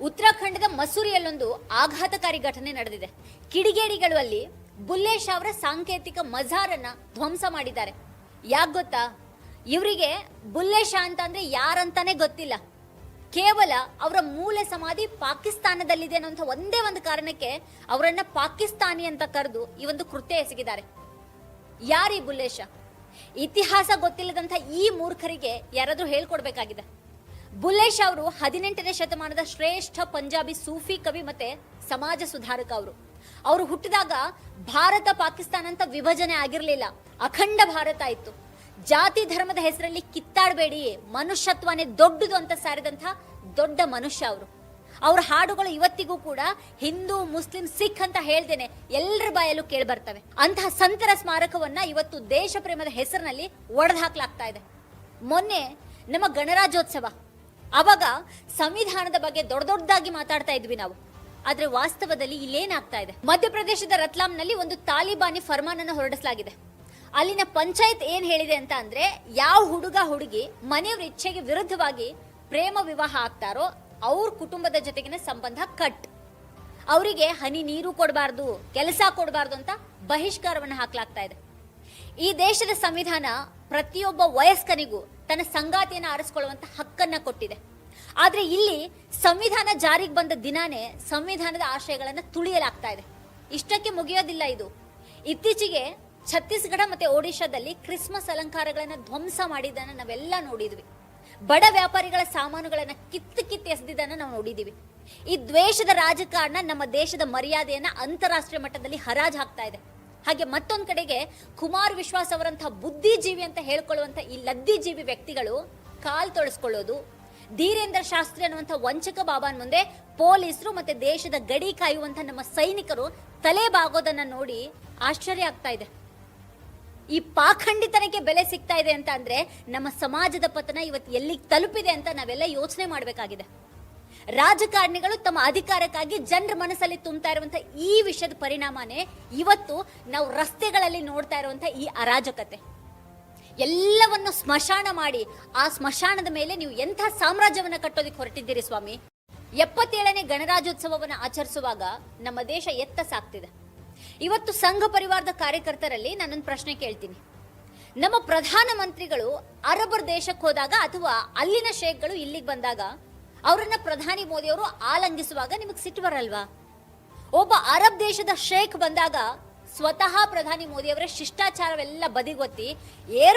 ಉತ್ತರಾಖಂಡದ ಮಸೂರಿಯಲ್ಲೊಂದು ಆಘಾತಕಾರಿ ಘಟನೆ ನಡೆದಿದೆ. ಕಿಡಿಗೇಡಿಗಳು ಅಲ್ಲಿ ಬುಲ್ಲೇಶ್ ಅವರ ಸಾಂಕೇತಿಕ ಮಜಾರನ್ನ ಧ್ವಂಸ ಮಾಡಿದ್ದಾರೆ. ಯಾಕೆ ಗೊತ್ತಾ? ಇವರಿಗೆ ಬುಲ್ಲೇಶ ಅಂತ ಅಂದ್ರೆ ಯಾರಂತಾನೆ ಗೊತ್ತಿಲ್ಲ. ಕೇವಲ ಅವರ ಮೂಲ ಸಮಾಧಿ ಪಾಕಿಸ್ತಾನದಲ್ಲಿದೆ ಅನ್ನುವಂಥ ಒಂದೇ ಒಂದು ಕಾರಣಕ್ಕೆ ಅವರನ್ನ ಪಾಕಿಸ್ತಾನಿ ಅಂತ ಕರೆದು ಈ ಒಂದು ಕೃತ್ಯ ಎಸಗಿದ್ದಾರೆ. ಯಾರೀ ಬುಲ್ಲೇಶ? ಇತಿಹಾಸ ಗೊತ್ತಿಲ್ಲದಂಥ ಈ ಮೂರ್ಖರಿಗೆ ಯಾರಾದರೂ ಹೇಳ್ಕೊಡ್ಬೇಕಾಗಿದೆ. ಬುಲ್ಲೇಶ್ ಅವರು ಹದಿನೆಂಟನೇ ಶತಮಾನದ ಶ್ರೇಷ್ಠ ಪಂಜಾಬಿ ಸೂಫಿ ಕವಿ ಮತ್ತೆ ಸಮಾಜ ಸುಧಾರಕ ಅವರು. ಅವರು ಹುಟ್ಟಿದಾಗ ಭಾರತ ಪಾಕಿಸ್ತಾನ ಅಂತ ವಿಭಜನೆ ಆಗಿರಲಿಲ್ಲ. ಅಖಂಡ ಭಾರತ ಇತ್ತು. ಜಾತಿ ಧರ್ಮದ ಹೆಸರಲ್ಲಿ ಕಿತ್ತಾಡಬೇಡಿ. ಮನುಷ್ಯತ್ವನೇ ದೊಡ್ಡದು ಅಂತ ಸಾರಿದಂತಹ ದೊಡ್ಡ ಮನುಷ್ಯ ಅವರು. ಅವ್ರ ಹಾಡುಗಳು ಇವತ್ತಿಗೂ ಕೂಡ ಹಿಂದೂ, ಮುಸ್ಲಿಂ, ಸಿಖ್ ಅಂತ ಹೇಳ್ದೇನೆ ಎಲ್ಲರ ಬಾಯಲ್ಲೂ ಕೇಳಿ ಬರ್ತವೆ ಅಂತಹ ಸಂತರ ಸ್ಮಾರಕವನ್ನ ಇವತ್ತು ದೇಶ ಪ್ರೇಮದ ಹೆಸರಿನಲ್ಲಿ ಒಡೆದು ಹಾಕ್ಲಾಗ್ತಾ ಇದೆ. ಮೊನ್ನೆ ನಮ್ಮ ಗಣರಾಜ್ಯೋತ್ಸವ. ಅವಾಗ ಸಂವಿಧಾನದ ಬಗ್ಗೆ ದೊಡ್ಡ ದೊಡ್ಡದಾಗಿ ಮಾತಾಡ್ತಾ ಇದ್ವಿ ನಾವು. ಆದ್ರೆ ವಾಸ್ತವದಲ್ಲಿ ಇಲ್ಲೇನಾಗ್ತಾ ಇದೆ. ಮಧ್ಯಪ್ರದೇಶದ ರತ್ಲಾಂನಲ್ಲಿ ಒಂದು ತಾಲಿಬಾನಿ ಫರ್ಮಾನನ್ನು ಹೊರಡಿಸಲಾಗಿದೆ. ಅಲ್ಲಿನ ಪಂಚಾಯತ್ ಏನ್ ಹೇಳಿದೆ ಅಂತ ಅಂದ್ರೆ, ಯಾವ ಹುಡುಗ ಹುಡುಗಿ ಮನೆಯವ್ರ ಇಚ್ಛೆಗೆ ವಿರುದ್ಧವಾಗಿ ಪ್ರೇಮ ವಿವಾಹ ಆಗ್ತಾರೋ ಅವ್ರ ಕುಟುಂಬದ ಜೊತೆಗಿನ ಸಂಬಂಧ ಕಟ್. ಅವರಿಗೆ ಹನಿ ನೀರು ಕೊಡಬಾರ್ದು, ಕೆಲಸ ಕೊಡಬಾರ್ದು ಅಂತ ಬಹಿಷ್ಕಾರವನ್ನು ಹಾಕಲಾಗ್ತಾ ಇದೆ. ಈ ದೇಶದ ಸಂವಿಧಾನ ಪ್ರತಿಯೊಬ್ಬ ವಯಸ್ಕನಿಗೂ ತನ್ನ ಸಂಗಾತಿಯನ್ನು ಆರಿಸಿಕೊಳ್ಳುವಂತ ಹಕ್ಕನ್ನ ಕೊಟ್ಟಿದೆ. ಆದ್ರೆ ಇಲ್ಲಿ ಸಂವಿಧಾನ ಜಾರಿಗೆ ಬಂದ ದಿನಾನೇ ಸಂವಿಧಾನದ ಆಶಯಗಳನ್ನ ತುಳಿಯಲಾಗ್ತಾ ಇದೆ. ಇಷ್ಟಕ್ಕೆ ಮುಗಿಯೋದಿಲ್ಲ ಇದು. ಇತ್ತೀಚೆಗೆ ಛತ್ತೀಸ್ಗಢ ಮತ್ತು ಒಡಿಶಾದಲ್ಲಿ ಕ್ರಿಸ್ಮಸ್ ಅಲಂಕಾರಗಳನ್ನು ಧ್ವಂಸ ಮಾಡಿದ್ದನ್ನು ನಾವೆಲ್ಲ ನೋಡಿದ್ವಿ. ಬಡ ವ್ಯಾಪಾರಿಗಳ ಸಾಮಾನುಗಳನ್ನು ಕಿತ್ತು ಕಿತ್ತು ಎಸೆದಿದ್ದನ್ನು ನಾವು ನೋಡಿದ್ದೀವಿ. ಈ ದ್ವೇಷದ ರಾಜಕಾರಣ ನಮ್ಮ ದೇಶದ ಮರ್ಯಾದೆಯನ್ನು ಅಂತಾರಾಷ್ಟ್ರೀಯ ಮಟ್ಟದಲ್ಲಿ ಹರಾಜ್ ಹಾಕ್ತಾ ಇದೆ. ಹಾಗೆ ಮತ್ತೊಂದು ಕಡೆಗೆ ಕುಮಾರ್ ವಿಶ್ವಾಸ್ ಅವರಂತಹ ಬುದ್ಧಿಜೀವಿ ಅಂತ ಹೇಳ್ಕೊಳ್ಳುವಂಥ ಈ ಲದ್ದಿಜೀವಿ ವ್ಯಕ್ತಿಗಳು ಕಾಲ್ ತೊಳಸ್ಕೊಳ್ಳೋದು ಧೀರೇಂದ್ರ ಶಾಸ್ತ್ರಿ ಅನ್ನುವಂಥ ವಂಚಕ ಬಾಬಾನ್ ಮುಂದೆ ಪೊಲೀಸರು ಮತ್ತೆ ದೇಶದ ಗಡಿ ಕಾಯುವಂಥ ನಮ್ಮ ಸೈನಿಕರು ತಲೆ ಬಾಗೋದನ್ನು ನೋಡಿ ಆಶ್ಚರ್ಯ ಆಗ್ತಾ ಇದೆ. ಈ ಪಾಖಂಡಿತನಕ್ಕೆ ಬೆಲೆ ಸಿಗ್ತಾ ಇದೆ ಅಂತ ಅಂದ್ರೆ ನಮ್ಮ ಸಮಾಜದ ಪತನ ಇವತ್ತು ಎಲ್ಲಿಗೆ ತಲುಪಿದೆ ಅಂತ ನಾವೆಲ್ಲ ಯೋಚನೆ ಮಾಡಬೇಕಾಗಿದೆ. ರಾಜಕಾರಣಿಗಳು ತಮ್ಮ ಅಧಿಕಾರಕ್ಕಾಗಿ ಜನರ ಮನಸ್ಸಲ್ಲಿ ತುಂಬ್ತಾ ಇರುವಂತ ಈ ವಿಷಯದ ಪರಿಣಾಮನೇ ಇವತ್ತು ನಾವು ರಸ್ತೆಗಳಲ್ಲಿ ನೋಡ್ತಾ ಇರುವಂತ ಈ ಅರಾಜಕತೆ. ಎಲ್ಲವನ್ನು ಸ್ಮಶಾನ ಮಾಡಿ ಆ ಸ್ಮಶಾನದ ಮೇಲೆ ನೀವು ಎಂಥ ಸಾಮ್ರಾಜ್ಯವನ್ನು ಕಟ್ಟೋದಕ್ಕೆ ಹೊರಟಿದ್ದೀರಿ ಸ್ವಾಮಿ? ಎಪ್ಪತ್ತೇಳನೇ ಗಣರಾಜ್ಯೋತ್ಸವವನ್ನು ಆಚರಿಸುವಾಗ ನಮ್ಮ ದೇಶ ಎತ್ತ ಸಾಕ್ತಿದೆ. ಇವತ್ತು ಸಂಘ ಪರಿವಾರದ ಕಾರ್ಯಕರ್ತರಲ್ಲಿ ನಾನೊಂದು ಪ್ರಶ್ನೆ ಕೇಳ್ತೀನಿ. ನಮ್ಮ ಪ್ರಧಾನ ಮಂತ್ರಿಗಳು ಅರಬರ್ ದೇಶಕ್ಕೆ ಹೋದಾಗ ಅಥವಾ ಅಲ್ಲಿನ ಶೇಖ್ಗಳು ಇಲ್ಲಿಗೆ ಬಂದಾಗ ಅವರನ್ನ ಪ್ರಧಾನಿ ಮೋದಿಯವರು ಆಲಂಗಿಸುವಾಗ ನಿಮಗೆ ಸಿಟ್ಟು ಬರಲ್ವಾ? ಒಬ್ಬ ಅರಬ್ ದೇಶದ ಶೇಖ್ ಬಂದಾಗ ಸ್ವತಃ ಪ್ರಧಾನಿ ಮೋದಿಯವರ ಶಿಷ್ಟಾಚಾರವೆಲ್ಲ ಬದಿಗೊತ್ತಿ ಏರ್